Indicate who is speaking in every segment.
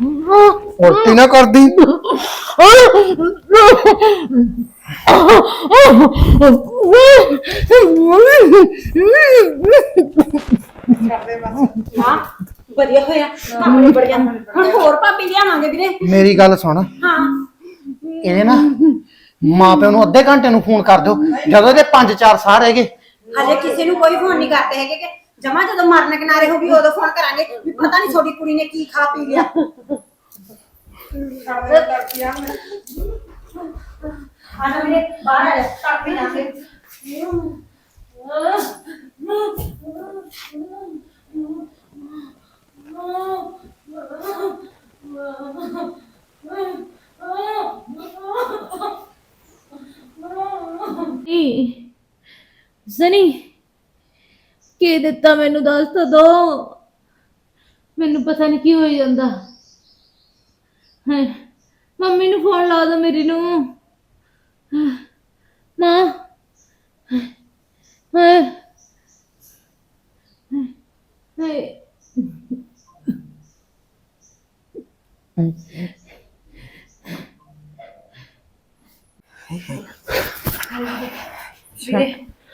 Speaker 1: ਉਲਟੀ ਨਾ ਕਰਦੀ।
Speaker 2: ਹਾਂ ਵਧੀਆ ਹੋਇਆ। ਕੰਮ ਨਿਬੜ ਗਿਆ ਹੁਣ ਹੋਰ ਭਾਬੀ ਲਿਆਵਾਂਗੇ ਵੀਰੇ।
Speaker 1: ਮੇਰੀ ਗੱਲ ਸੁਣ।
Speaker 2: ਹਾਂ।
Speaker 1: ਇਹਨੇ ਨਾ ਮਾਂ ਪਿਓ ਨੂੰ ਅੱਧੇ ਘੰਟੇ ਨੂੰ ਫੋਨ ਕਰ ਦਿਓ। ਜਦੋਂ ਇਹਦੇ 5-4 ਸਾਹ ਰਹਿ ਗਏ।
Speaker 2: ਕਿਸੇ ਨੂੰ ਕੋਈ ਫੋਨ ਨਹੀਂ ਕਰਦੇ ਹੈਗੇ ਕਿ ਜਮਾ ਜਦੋਂ ਮਰਨ ਕਿਨਾਰੇ ਹੋ ਗਈ ਉਦੋਂ ਫੋਨ ਕਰਾਂਗੇ ਵੀ ਪਤਾ ਨਹੀਂ ਤੁਹਾਡੀ ਕੁੜੀ ਨੇ ਕੀ ਖਾ ਪੀ ਲਿਆ ਆ ਜਾ ਵੀਰੇ ਬਾਹਰ ਆ ਜਾ ਟੱਪ ਵੀ ਨਾ ਫਿਰ
Speaker 3: ਨਹੀਂ ਜ਼ਨੀ ਕੀ ਦਿੱਤਾ ਮੈਨੂੰ ਦੱਸ ਤਾਂ ਦੋ। ਮੈਨੂੰ ਪਤਾ ਨਹੀਂ ਕੀ ਹੋਈ ਜਾਂਦਾ। ਹੈ ਮੰਮੀ ਨੂੰ ਫੋਨ ਲਾ ਦੋ ਮੇਰੀ ਨੂੰ। ਮਾਂ। ਹੈ ਹੈ।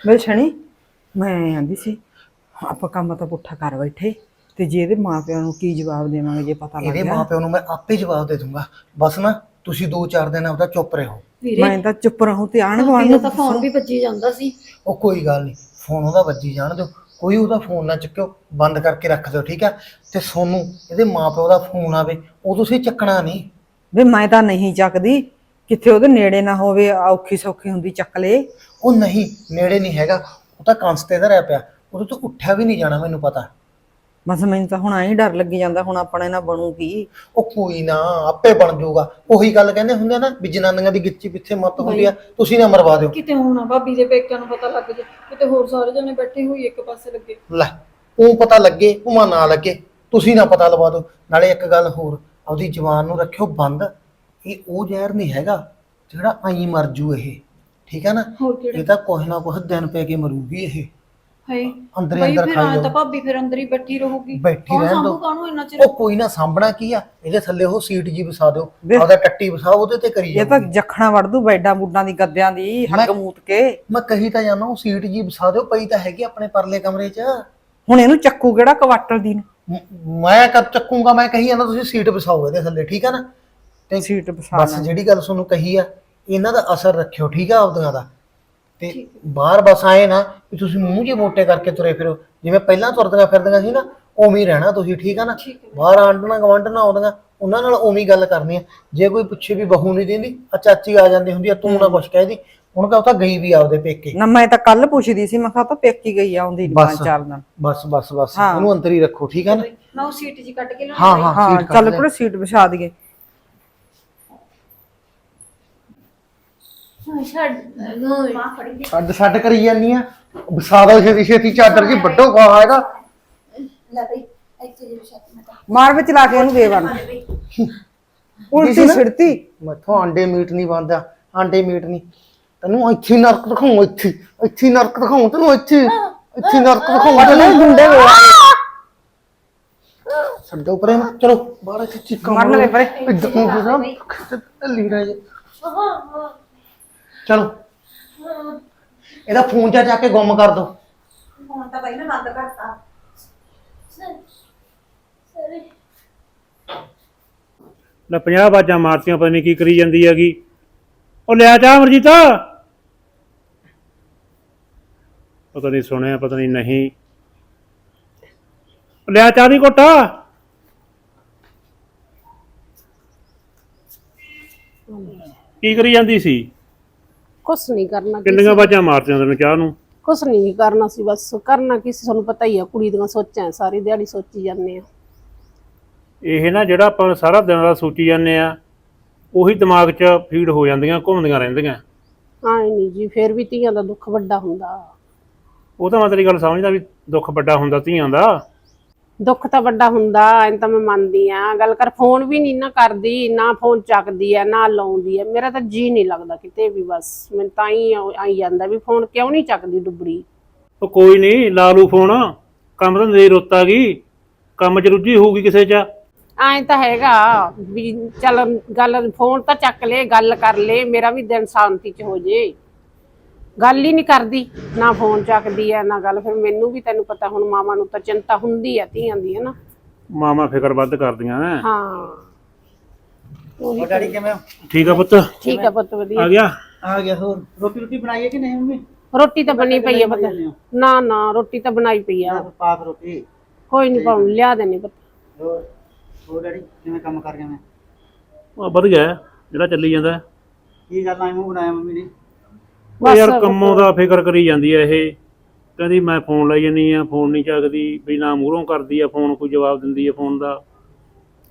Speaker 4: ਵੇ ਛਣੀ ਮੈਂ ਆਂਦੀ ਸੀ। ਆਪਾਂ ਕੰਮ ਤਾਂ ਪੁੱਠਾ ਕਰ ਬੈਠੇ। ਤੇ ਜੇ ਇਹਦੇ ਮਾਪਿਆਂ ਨੂੰ ਕੀ ਜਵਾਬ ਦੇਵਾਂਗੇ ਜੇ ਪਤਾ ਲੱਗ
Speaker 1: ਇਹਦੇ
Speaker 4: ਗਿਆ
Speaker 1: ਮਾਂ ਪਿਓ ਨੂੰ ਮੈਂ ਆਪੇ ਜਵਾਬ ਦੇ ਦੂੰਗਾ। ਬਸ ਨਾ ਤੁਸੀਂ 2-4 ਦਿਨ ਆਪਦਾ ਚੁੱਪ ਰਹੋ।
Speaker 4: ਮੈਂ ਤਾਂ ਚੁੱਪ ਰਹੂੰ ਤੇ ਆਣ ਗਵਾਣ ਨੂੰ
Speaker 3: ਫੋਨ ਵੀ ਵੱਜੀ ਜਾਂਦਾ ਸੀ।
Speaker 1: ਉਹ ਕੋਈ ਗੱਲ ਨਹੀਂ ਫੋਨ ਉਹਦਾ ਵੱਜੀ ਜਾਣ ਦਿਓ। ਕੋਈ ਉਹਦਾ ਫੋਨ ਨਾ ਚੱਕਿਓ ਬੰਦ ਕਰਕੇ ਰੱਖ ਦਿਓ ਠੀਕ ਆ? ਤੇ ਸੋਨੂੰ ਇਹਦੇ ਮਾਂ ਪਿਓ ਦਾ ਫੋਨ ਆਵੇ ਉਹ ਤੁਸੀਂ ਚੱਕਣਾ ਨਹੀਂ।
Speaker 4: ਵੇ ਮੈਂ ਤਾਂ ਨਹੀਂ ਚੱਕਦੀ। ਕਿੱਥੇ ਉਹਦੇ ਨੇੜੇ ਨਾ ਹੋਵੇ ਔਖੀ ਸੌਖੀ ਹੁੰਦੀ ਚੱਕ ਲੇ।
Speaker 1: ਉਹ ਨਹੀਂ ਨੇੜੇ ਨਹੀਂ ਹੈਗਾ। ਉਹ ਤਾਂ ਕੰਸ ਤੇ ਧਰਿਆ ਪਿਆ। ਉਹਦੇ ਤੋਂ ਉੱਠਿਆ ਵੀ ਨਹੀਂ ਜਾਣਾ ਮੈਨੂੰ ਪਤਾ।
Speaker 4: ਬਸ ਮੈਨੂੰ ਤਾਂ ਹੁਣ ਐਂ ਡਰ ਲੱਗੀ ਜਾਂਦਾ ਹੁਣ ਆਪਣੇ ਨਾਲ ਬਣੂਗੀ
Speaker 1: ਉਹ ਕੋਈ ਨਾ ਆਪੇ ਬਣ ਜਾਊਗਾ। ਉਹੀ ਗੱਲ ਕਹਿੰਦੇ ਹੁੰਦੇ ਆ ਨਾ ਵੀ ਜਨਾਨੀਆਂ ਦੀ ਗਿੱਚੀ ਪਿੱਛੇ ਮੱਤ ਹੁੰਦੀ ਆ ਤੁਸੀਂ ਨਾ ਮਰਵਾ ਦਿਓ।
Speaker 5: ਕਿਤੇ ਹੁਣ ਨਾ ਭਾਬੀ ਦੇ ਪੇਕਿਆਂ ਨੂੰ ਪਤਾ ਲੱਗ ਜੇ ਕਿਤੇ ਹੋਰ ਸਾਰੇ ਜਣੇ ਬੈਠੇ ਹੋਈ ਇੱਕ ਪਾਸੇ ਲੱਗੇ।
Speaker 1: ਲੈ ਉਹ ਪਤਾ ਲੱਗੇ ਉਹ ਨਾ ਲੱਗੇ ਤੁਸੀਂ ਨਾ ਪਤਾ ਲਵਾ ਦਿਓ। ਨਾਲੇ ਇੱਕ ਗੱਲ ਹੋਰ ਆਪਦੀ ਜਵਾਨ ਨੂੰ ਰੱਖਿਓ ਬੰਦ। ਇਹ ਉਹ ਜ਼ਹਿਰ ਨਹੀਂ ਹੈਗਾ ਜਿਹੜਾ ਆਈ ਮਰ ਜੂ ਇਹ ਠੀਕ ਹੈ ਨਾ?
Speaker 5: ਹੋਰ ਕਿਹੜਾ?
Speaker 1: ਇਹ ਤਾਂ ਕੁਛ ਨਾ ਕੁਛ ਦਿਨ ਪੈ ਕੇ ਮਰੂਗੀ ਇਹ।
Speaker 5: ਹਾਏ
Speaker 1: ਅੰਦਰ ਹੀ
Speaker 5: ਬਈ
Speaker 1: ਅੰਦਰ
Speaker 5: ਫਿਰ
Speaker 1: ਖਾਈ
Speaker 5: ਆਂ ਤਾਂ
Speaker 1: ਜਾਓ।
Speaker 5: ਭਾਬੀ ਫਿਰ ਅੰਦਰ ਹੀ ਬੈਠੀ ਰਹੂਗੀ।
Speaker 1: ਬੈਠੀ
Speaker 5: ਕੌਣ
Speaker 1: ਰਹਿਣ
Speaker 5: ਸਾਂਭੂ
Speaker 1: ਦਿਓ
Speaker 5: ਕਾਹਨੂੰ ਇੰਨਾ ਚਿਰ?
Speaker 1: ਉਹ ਕੋਈ ਨਾ ਸਾਂਭਣਾ ਕੀ ਆ? ਇਹਦੇ ਥੱਲੇ ਉਹ ਸੀਟ ਜੀ ਵਸਾ ਦਿਓ।
Speaker 4: ਵੇ-
Speaker 1: ਆਪਦਾ ਟੱਟੀ ਵਸਾ ਉਹਦੇ ਤੇ ਕਰੀ
Speaker 4: ਇਹ ਤਾਂ
Speaker 1: ਜਾਓ
Speaker 4: ਜਖਣਾ ਵੜ ਦੂ ਬੈਡਾਂ ਬੁੱਡਾਂ ਦੀ ਗੱਦਿਆਂ ਦੀ ਹੱਗ
Speaker 1: ਮੈਂ-
Speaker 4: ਮੂਤ ਕੇ।
Speaker 1: ਮੈਂ ਕਹੀ ਤਾਂ ਜਾਣਾ ਉਹ ਸੀਟ ਜੀ ਵਸਾ ਦਿਓ ਪਈ ਤਾਂ ਹੈਗੀ ਆਪਣੇ ਪਰਲੇ ਕਮਰੇ 'ਚ।
Speaker 4: ਹੁਣ ਇਹਨੂੰ ਚੱਕੂ ਕਿਹੜਾ ਕਵਾਟਲ ਦੀ ਨੂੰ?
Speaker 1: ਮ- ਮੈਂ ਕਦ ਚੱਕੂਗਾ? ਮੈਂ ਕਹੀ ਜਾਂਦਾ ਤੁਸੀਂ ਸੀਟ ਵਸਾਓ ਇਹਦੇ ਥੱਲੇ ਠੀਕ ਆ ਨਾ? ਤੇ
Speaker 4: ਸੀਟ ਬਸਾ
Speaker 1: ਬਸ ਜਿਹੜੀ ਗੱਲ ਤੁਹਾਨੂੰ ਕਹੀ ਆ ਇਹਨਾਂ ਦਾ ਅਸਰ ਰੱਖਿਓ ਠੀਕ ਆ ਆਪਦੀਆਂ ਦਾ। ਤੇ ਬਾਹਰ ਬਸ ਆਏ ਨਾ ਵੀ ਤੁਸੀਂ ਮੂੰਹ ਜੇ ਮੋਟੇ ਕਰਕੇ ਤੁਰੇ ਫਿਰੋ। ਜਿਵੇਂ ਪਹਿਲਾਂ ਤੁਰਦੀਆਂ ਫਿਰਦੀਆਂ ਸੀ ਨਾ ਉਵੇਂ ਹੀ ਰਹਿਣਾ ਤੁਸੀਂ ਠੀਕ ਆ ਨਾ? ਬਾਹਰ ਆਂਡਣਾ ਗਵੰਡਣਾ ਆਉਂਦੀਆਂ ਉਹਨਾਂ ਨਾਲ ਉਵੇਂ ਹੀ ਗੱਲ ਕਰਨੀ ਆ। ਜੇ ਕੋਈ ਪੁੱਛੇ ਵੀ ਬਹੂ ਨਹੀਂ ਦਿੰਦੀ ਆ ਚਾਚੀ ਆ ਜਾਂਦੀ ਹੁੰਦੀ ਆ ਤੂੰ ਨਾ ਕੁਛ ਕਹਿਦੀ ਹੁਣ ਕਹ ਉਹ ਤਾਂ ਗਈ ਵੀ ਆਪਦੇ ਪੇਕੇ।
Speaker 4: ਨਾ ਮੈਂ ਤਾਂ ਕੱਲ ਪੁੱਛਦੀ ਸੀ ਮੈਂ ਕਿਹਾ ਤਾਂ ਪੇਕੀ ਗਈ ਆ ਆਉਂਦੀ ਨੀ
Speaker 1: ਬਸ।
Speaker 4: ਪੰਜ ਚਾਰ ਦਿਨ
Speaker 1: ਬਸ ਬਸ ਬਸ।
Speaker 4: ਹਾਂ।
Speaker 1: ਉਹਨੂੰ ਅੰਦਰ ਹੀ ਰੱਖੋ ਠੀਕ ਆ ਨਾ?
Speaker 5: ਮੈਂ ਉਹ ਸੀਟ ਜੀ ਕੱਢ ਕੇ ਲਿਆਉਣੀ
Speaker 1: ਹਾਂ ਹਾਂ
Speaker 4: ਹਾਂ
Speaker 1: ਸੀਟ
Speaker 4: ਚੱਲ
Speaker 1: ਲੈ।
Speaker 4: ਸੀਟ ਵਿਛਾ ਦਈਏ।
Speaker 3: ਛੱਡ
Speaker 1: ਛੱਡ ਛੱਡ ਕਰੀ ਜਾਂਦੀ ਆ। ਵਸਾ ਦੋ ਛੇਤੀ ਛੇਤੀ ਚਾਦਰ ਜੀ ਵੱਡੋ ਖਾ ਹੈਗਾ
Speaker 2: ਲੈ ਬਈ ਇੱਥੇ ਮੈਂ ਤਾਂ।
Speaker 4: ਮਾਰ ਵਿੱਚ ਲਾ ਕੇ ਇਹਨੂੰ ਦੇ ਵਨ ਉਲਟੀ ਛਿੜਤੀ
Speaker 1: ਮੈਥੋਂ ਆਂਡੇ ਮੀਟ ਨਹੀਂ ਬੰਦਾ ਆਂਡੇ ਮੀਟ ਨਹੀਂ। ਤੈਨੂੰ ਇੱਥੇ ਹੀ ਨਰਕ ਦਿਖਾਉਂ ਇੱਥੇ ਇੱਥੇ ਹੀ ਨਰਕ ਦਿਖਾਉਂ ਤੈਨੂੰ ਇੱਥੇ ਇੱਥੇ ਹੀ ਨਰਕ ਦਿਖਾਉਂ। ਤੈਨੂੰ
Speaker 4: ਗੁੰਡੇ ਹੋ
Speaker 1: ਛੱਡੋ ਪਰੇ ਨਾ ਚਲੋ ਬਾਹਰ ਇੱਥੇ ਚੀਕਾਂ
Speaker 4: ਮਰਨ ਦੇ ਪਰੇ।
Speaker 1: ਇੱਧਰ ਨੂੰ ਹੋ ਜਾ ਰਹਿ ਜਾ ਚਲੋ। ਇਹਦਾ ਫੋਨ ਜਾ ਜਾ ਕੇ ਗੁੰਮ ਕਰ ਦੋ।
Speaker 2: ਹੁਣ ਤਾਂ ਬਈ ਮੈਂ ਬੰਦ ਕਰਤਾ।
Speaker 6: ਲੈ 50 ਬਾਜਾਂ ਮਾਰਤੀਆਂ ਪਤਾ ਨਹੀਂ ਕੀ ਕਰੀ ਜਾਂਦੀ ਹੈਗੀ। ਉਹ ਲਿਆ ਚਾਹ ਅਮਰਜੀਤਾ। ਪਤਾ ਨਹੀਂ ਸੁਣਿਆ ਪਤਾ ਨਹੀਂ ਨਹੀਂ। ਉਹ ਲਿਆ ਚਾਹ ਦੀ ਘੋਟਾ। ਕੀ ਕਰੀ ਜਾਂਦੀ ਸੀ?
Speaker 7: ਕੁਛ ਨਹੀਂ ਕਰਨਾ
Speaker 6: ਕਿੰਨੀਆਂ ਬਾਜਾਂ ਮਾਰਤੀਆਂ ਤੈਨੂੰ ਚਾਹ ਨੂੰ
Speaker 7: ਕੁਛ ਨਹੀਂ ਕਰਨਾ ਸੀ ਬਸ ਕਰਨਾ ਕੀ ਸੀ ਤੁਹਾਨੂੰ ਪਤਾ ਹੀ ਆ ਕੁੜੀ ਦੀਆਂ ਸੋਚਾਂ ਸਾਰੀ ਦਿਹਾੜੀ ਸੋਚੀ ਜਾਂਦੇ ਆ।
Speaker 6: ਇਹ ਨਾ ਜਿਹੜਾ ਆਪਾਂ ਸਾਰਾ ਦਿਨ ਦਾ ਸੋਚੀ ਜਾਂਦੇ ਆ ਉਹੀ ਦਿਮਾਗ 'ਚ ਫੀਡ ਹੋ ਜਾਂਦੀਆਂ ਘੁੰਮਦੀਆਂ ਰਹਿੰਦੀਆਂ।
Speaker 7: ਆਏ ਨਹੀਂ ਜੀ ਫੇਰ ਵੀ ਧੀਆਂ ਦਾ ਦੁੱਖ ਵੱਡਾ ਹੁੰਦਾ।
Speaker 6: ਉਹ ਤਾਂ ਮੈਂ ਤੇਰੀ ਗੱਲ ਸਮਝਦਾ ਵੀ ਦੁੱਖ ਵੱਡਾ ਹੁੰਦਾ ਧੀਆਂ ਦਾ।
Speaker 7: ਦੁੱਖ ਤਾਂ ਵੱਡਾ ਹੁੰਦਾ ਐਂ ਤਾਂ ਮੈਂ ਮੰਨਦੀ ਆ। ਗੱਲ ਕਰ ਫੋਨ ਵੀ ਨਹੀਂ ਨਾ ਕਰਦੀ ਨਾ ਫੋਨ ਚੱਕਦੀ ਆ ਨਾ ਲਾਉਂਦੀ ਆ ਮੇਰਾ ਤਾਂ ਜੀ ਨਹੀਂ ਲੱਗਦਾ ਕਿਤੇ ਵੀ ਬਸ। ਮੈਨੂੰ ਤਾਂ ਹੀ ਆਈ ਜਾਂਦਾ ਵੀ ਫੋਨ ਕਿਉਂ ਨਹੀਂ ਚੱਕਦੀ ਡੁੱਬੜੀ
Speaker 6: ਉਹ ਕੋਈ ਨਹੀਂ ਲਾ ਲੂ ਫੋਨ। ਕੰਮ ਤਾਂ ਨਜ਼ਰ ਰੁੱਤ ਗਈ। ਕੰਮ 'ਚ ਰੁੱਝੀ ਹੋਊਗੀ ਕਿਸੇ 'ਚ।
Speaker 7: ਐਂ ਤਾਂ ਹੈਗਾ ਵੀ ਚੱਲ ਗੱਲ ਫੋਨ ਤਾਂ ਚੱਕ ਲੈ ਗੱਲ ਕਰ ਲੈ ਮੇਰਾ ਵੀ ਦਿਨ ਸ਼ਾਂਤੀ ਚ ਹੋ ਜੇ। ਗੱਲ ਹੀ ਨਹੀਂ ਕਰਦੀ ਨਾ ਫੋਨ ਚੱਕਦੀ ਐ ਨਾ ਗੱਲ। ਫਿਰ ਮੈਨੂੰ ਵੀ ਤੈਨੂੰ ਪਤਾ ਹੁਣ ਮਾਵਾਂ ਨੂੰ ਤਾਂ ਚਿੰਤਾ ਹੁੰਦੀ ਆ ਧੀਆਂ ਦੀ ਹੈ ਨਾ
Speaker 6: ਮਾਮਾ ਫਿਕਰ ਵੱਧ ਕਰਦੀਆਂ ਐ।
Speaker 7: ਹਾਂ।
Speaker 1: ਉਹ ਡੈਡੀ ਕਿਵੇਂ ਹੋ?
Speaker 6: ਠੀਕ ਆ ਪੁੱਤ?
Speaker 7: ਠੀਕ ਆ ਪੁੱਤ ਵਧੀਆ।
Speaker 6: ਆ ਗਿਆ?
Speaker 1: ਆ ਗਿਆ ਹੋਰ। ਰੋਟੀ ਰੋਟੀ ਬਣਾਈ ਹੈ ਕਿ ਨਹੀਂ ਮੰਮੀ?
Speaker 7: ਰੋਟੀ ਤਾਂ ਬਣੀ ਪਈ ਆ ਪਤਾ। ਨਾ ਨਾ ਰੋਟੀ ਤਾਂ ਬਣਾਈ ਪਈ ਆ।
Speaker 1: ਪਾਕ ਰੋਟੀ।
Speaker 7: ਕੋਈ ਨਹੀਂ ਪਾਉਣ ਲਿਆ ਦੇਣੀ ਪੁੱਤ।
Speaker 1: ਹੋਰ ਹੋਰ ਡੈਡੀ ਕਿਵੇਂ ਕੰਮ ਕਰ ਗਿਆ ਮੈਂ?
Speaker 6: ਉਹ ਵਧੀਆ ਹੈ, ਜਿਹੜਾ ਚੱਲੀ ਜਾਂਦਾ।
Speaker 1: ਕੀ ਗੱਲ ਆਈ ਮੂੰਹ ਬਣਾਇਆ ਮੰਮੀ ਨੇ?
Speaker 6: ਉਹ ਯਾਰ ਕੰਮੋਂ ਦਾ ਫਿਕਰ ਕਰੀ ਜਾਂਦੀ ਐ ਇਹ। ਕਹਿੰਦੀ ਮੈਂ ਫੋਨ ਲਾਈ ਜਾਨੀ ਆ ਫੋਨ ਨਹੀਂ ਚੱਕਦੀ। ਵੀ ਨਾ ਮੂਹਰੋਂ ਕਰਦੀ ਆ ਫੋਨ ਕੋਈ ਜਵਾਬ ਦਿੰਦੀ ਆ ਫੋਨ ਦਾ।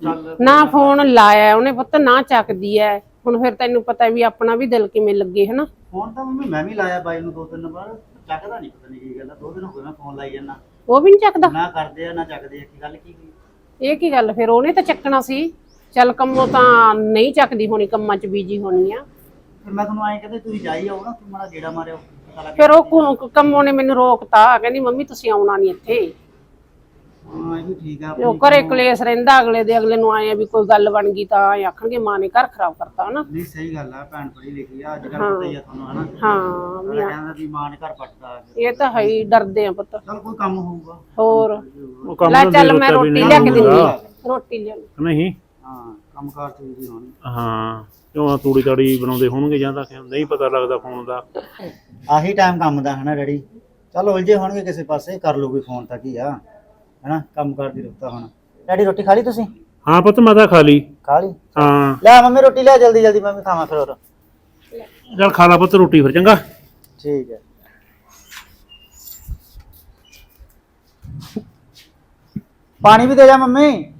Speaker 1: ਚੱਲ
Speaker 7: ਨਾ ਫੋਨ ਲਾਇਆ ਉਹਨੇ ਪੁੱਤ ਨਾ ਚੱਕਦੀ ਐ। ਹੁਣ ਫਿਰ ਤੈਨੂੰ ਪਤਾ ਵੀ ਆਪਣਾ ਵੀ ਦਿਲ ਕਿਵੇਂ ਲੱਗੇ ਹਨਾ?
Speaker 8: ਫੋਨ ਤਾਂ ਮੰਮੀ ਮੈਂ ਵੀ ਲਾਇਆ ਬਾਈ ਨੂੰ ਦੋ ਤਿੰਨ ਵਾਰ। ਚੱਕਦਾ ਨਹੀਂ ਪਤਾ ਨਹੀਂ ਕੀ ਗੱਲ ਆ। ਦੋ ਦਿਨ ਹੋ ਗਏ ਮੈਂ ਫੋਨ ਲਾਈ ਜਾਂਦਾ।
Speaker 7: ਉਹ ਵੀ ਨਹੀਂ ਚੱਕਦਾ।
Speaker 8: ਨਾ ਕਰਦੇ ਆ ਨਾ ਚੱਕਦੇ ਆ। ਕੀ ਗੱਲ ਕੀ ਹੋਈ?
Speaker 7: ਇਹ ਕੀ ਗੱਲ? ਫਿਰ ਉਹਨੇ ਤਾਂ ਚੱਕਣਾ ਸੀ। ਚੱਲ ਕੰਮੋਂ ਤਾਂ ਨਹੀਂ ਚੱਕਦੀ ਹੋਣੀ ਕੰਮਾਂ 'ਚ ਬੀਜੀ ਹੋਣੀ ਆ।
Speaker 8: ਫਿਰ ਮੈਂ ਤੁਹਾਨੂੰ ਐਂ ਕਹਿੰਦਾ ਤੁਸੀਂ ਜਾਈ ਆਓ ਨਾ ਤੂੰ ਮਾੜਾ ਗੇੜਾ ਮਾਰਿਓ ਪਤਾ ਲੱਗ
Speaker 7: ਫਿਰ ਉਹ ਕੁ- ਕੰਮੋਂ ਨੇ ਮੈਨੂੰ ਰੋਕਤਾ ਕਹਿੰਦੀ ਮੰਮੀ ਤੁਸੀਂ ਆਉਣਾ ਨਹੀਂ ਇੱਥੇ।
Speaker 8: ਹਾਂ ਇਹ ਵੀ ਠੀਕ ਆ
Speaker 7: ਤੇ ਉਹ ਘਰੇ ਕਲੇਸ਼ ਰਹਿੰਦਾ ਅਗਲੇ ਦੇ ਅਗਲੇ ਨੂੰ ਆਏ ਆ ਵੀ ਕੋਈ ਗੱਲ ਬਣ ਗਈ ਤਾਂ ਆਖਣਗੇ ਮਾਂ ਨੇ ਘਰ ਖਰਾਬ ਕਰਤਾ ਹਨਾ।
Speaker 8: ਨਹੀਂ ਸਹੀ ਗੱਲ ਆ ਭੈਣ ਪੜੀ ਲਿਖੀ ਆ ਅੱਜ ਕੱਲ੍ਹ ਪਤਾ ਹੀ ਆ ਤੁਹਾਨੂੰ ਹਨਾ।
Speaker 7: ਹਾਂ ਵੀ
Speaker 8: ਅਗਲਾ ਕਹਿੰਦਾ ਵੀ ਮਾਂ ਨੇ ਘਰ ਪੱਟਦਾ
Speaker 7: ਇਹ ਤਾਂ ਹੈ ਹੀ ਡਰਦੇ ਆ ਪੁੱਤ।
Speaker 8: ਚਲ ਕੋਈ ਕੰਮ ਹੋਊਗਾ।
Speaker 7: ਹੋਰ?
Speaker 6: ਉਹ ਕੰਮ
Speaker 7: ਲੈ ਚੱਲ ਮੈਂ ਰੋਟੀ ਲਿਆ ਕੇ ਦਿੰਦੀ। ਰੋਟੀ ਲਿਆ
Speaker 6: ਨਹੀਂ।
Speaker 8: ਹਾਂ। ਕੰਮਕਾਰ ਹੋਣੀ।
Speaker 6: ਹਾਂ ਕਿਉਂ ਤੂੜੀ ਤਾੜੀ ਬਣਾਉਂਦੇ ਹੋਣਗੇ ਜਾਂ ਤਾਂ ਕਿਉਂ? ਨਹੀਂ ਪਤਾ ਲੱਗਦਾ ਫੋਨ ਦਾ।
Speaker 8: ਆਹੀ ਟਾਈਮ ਕੰਮ ਦਾ ਹਨਾ ਡੈਡੀ। ਚਲ ਉਲਝੇ ਹੋਣਗੇ ਕਿਸੇ ਪਾਸੇ ਕਰ ਕੋਈ ਫੋਨ ਤਾਂ ਕੀ ਆ। ਹਨਾ ਕੰਮ ਕਰਦੀ ਰੁਕਤਾ ਹੁਣ। ਡੈਡੀ ਰੋਟੀ ਖਾ ਲਈ ਤੁਸੀਂ?
Speaker 6: ਹਾਂ ਪੁੱਤ ਮੈਂ ਤਾਂ ਖਾ ਲਈ।
Speaker 8: ਖਾ ਲਈ?
Speaker 6: ਹਾਂ।
Speaker 8: ਲੈ ਮੰਮੀ ਰੋਟੀ ਲਿਆ ਜਲਦੀ ਜਲਦੀ ਮੈਂ ਵੀ ਖਾਵਾਂ ਫਿਰ ਹੋਰ।
Speaker 6: ਚੱਲ ਖਾ ਲਾ ਪੁੱਤ ਰੋਟੀ ਫਿਰ ਚੰਗਾ।
Speaker 8: ਠੀਕ ਹੈ ਪਾਣੀ ਵੀ ਦੇ ਜਾ ਮੰਮੀ।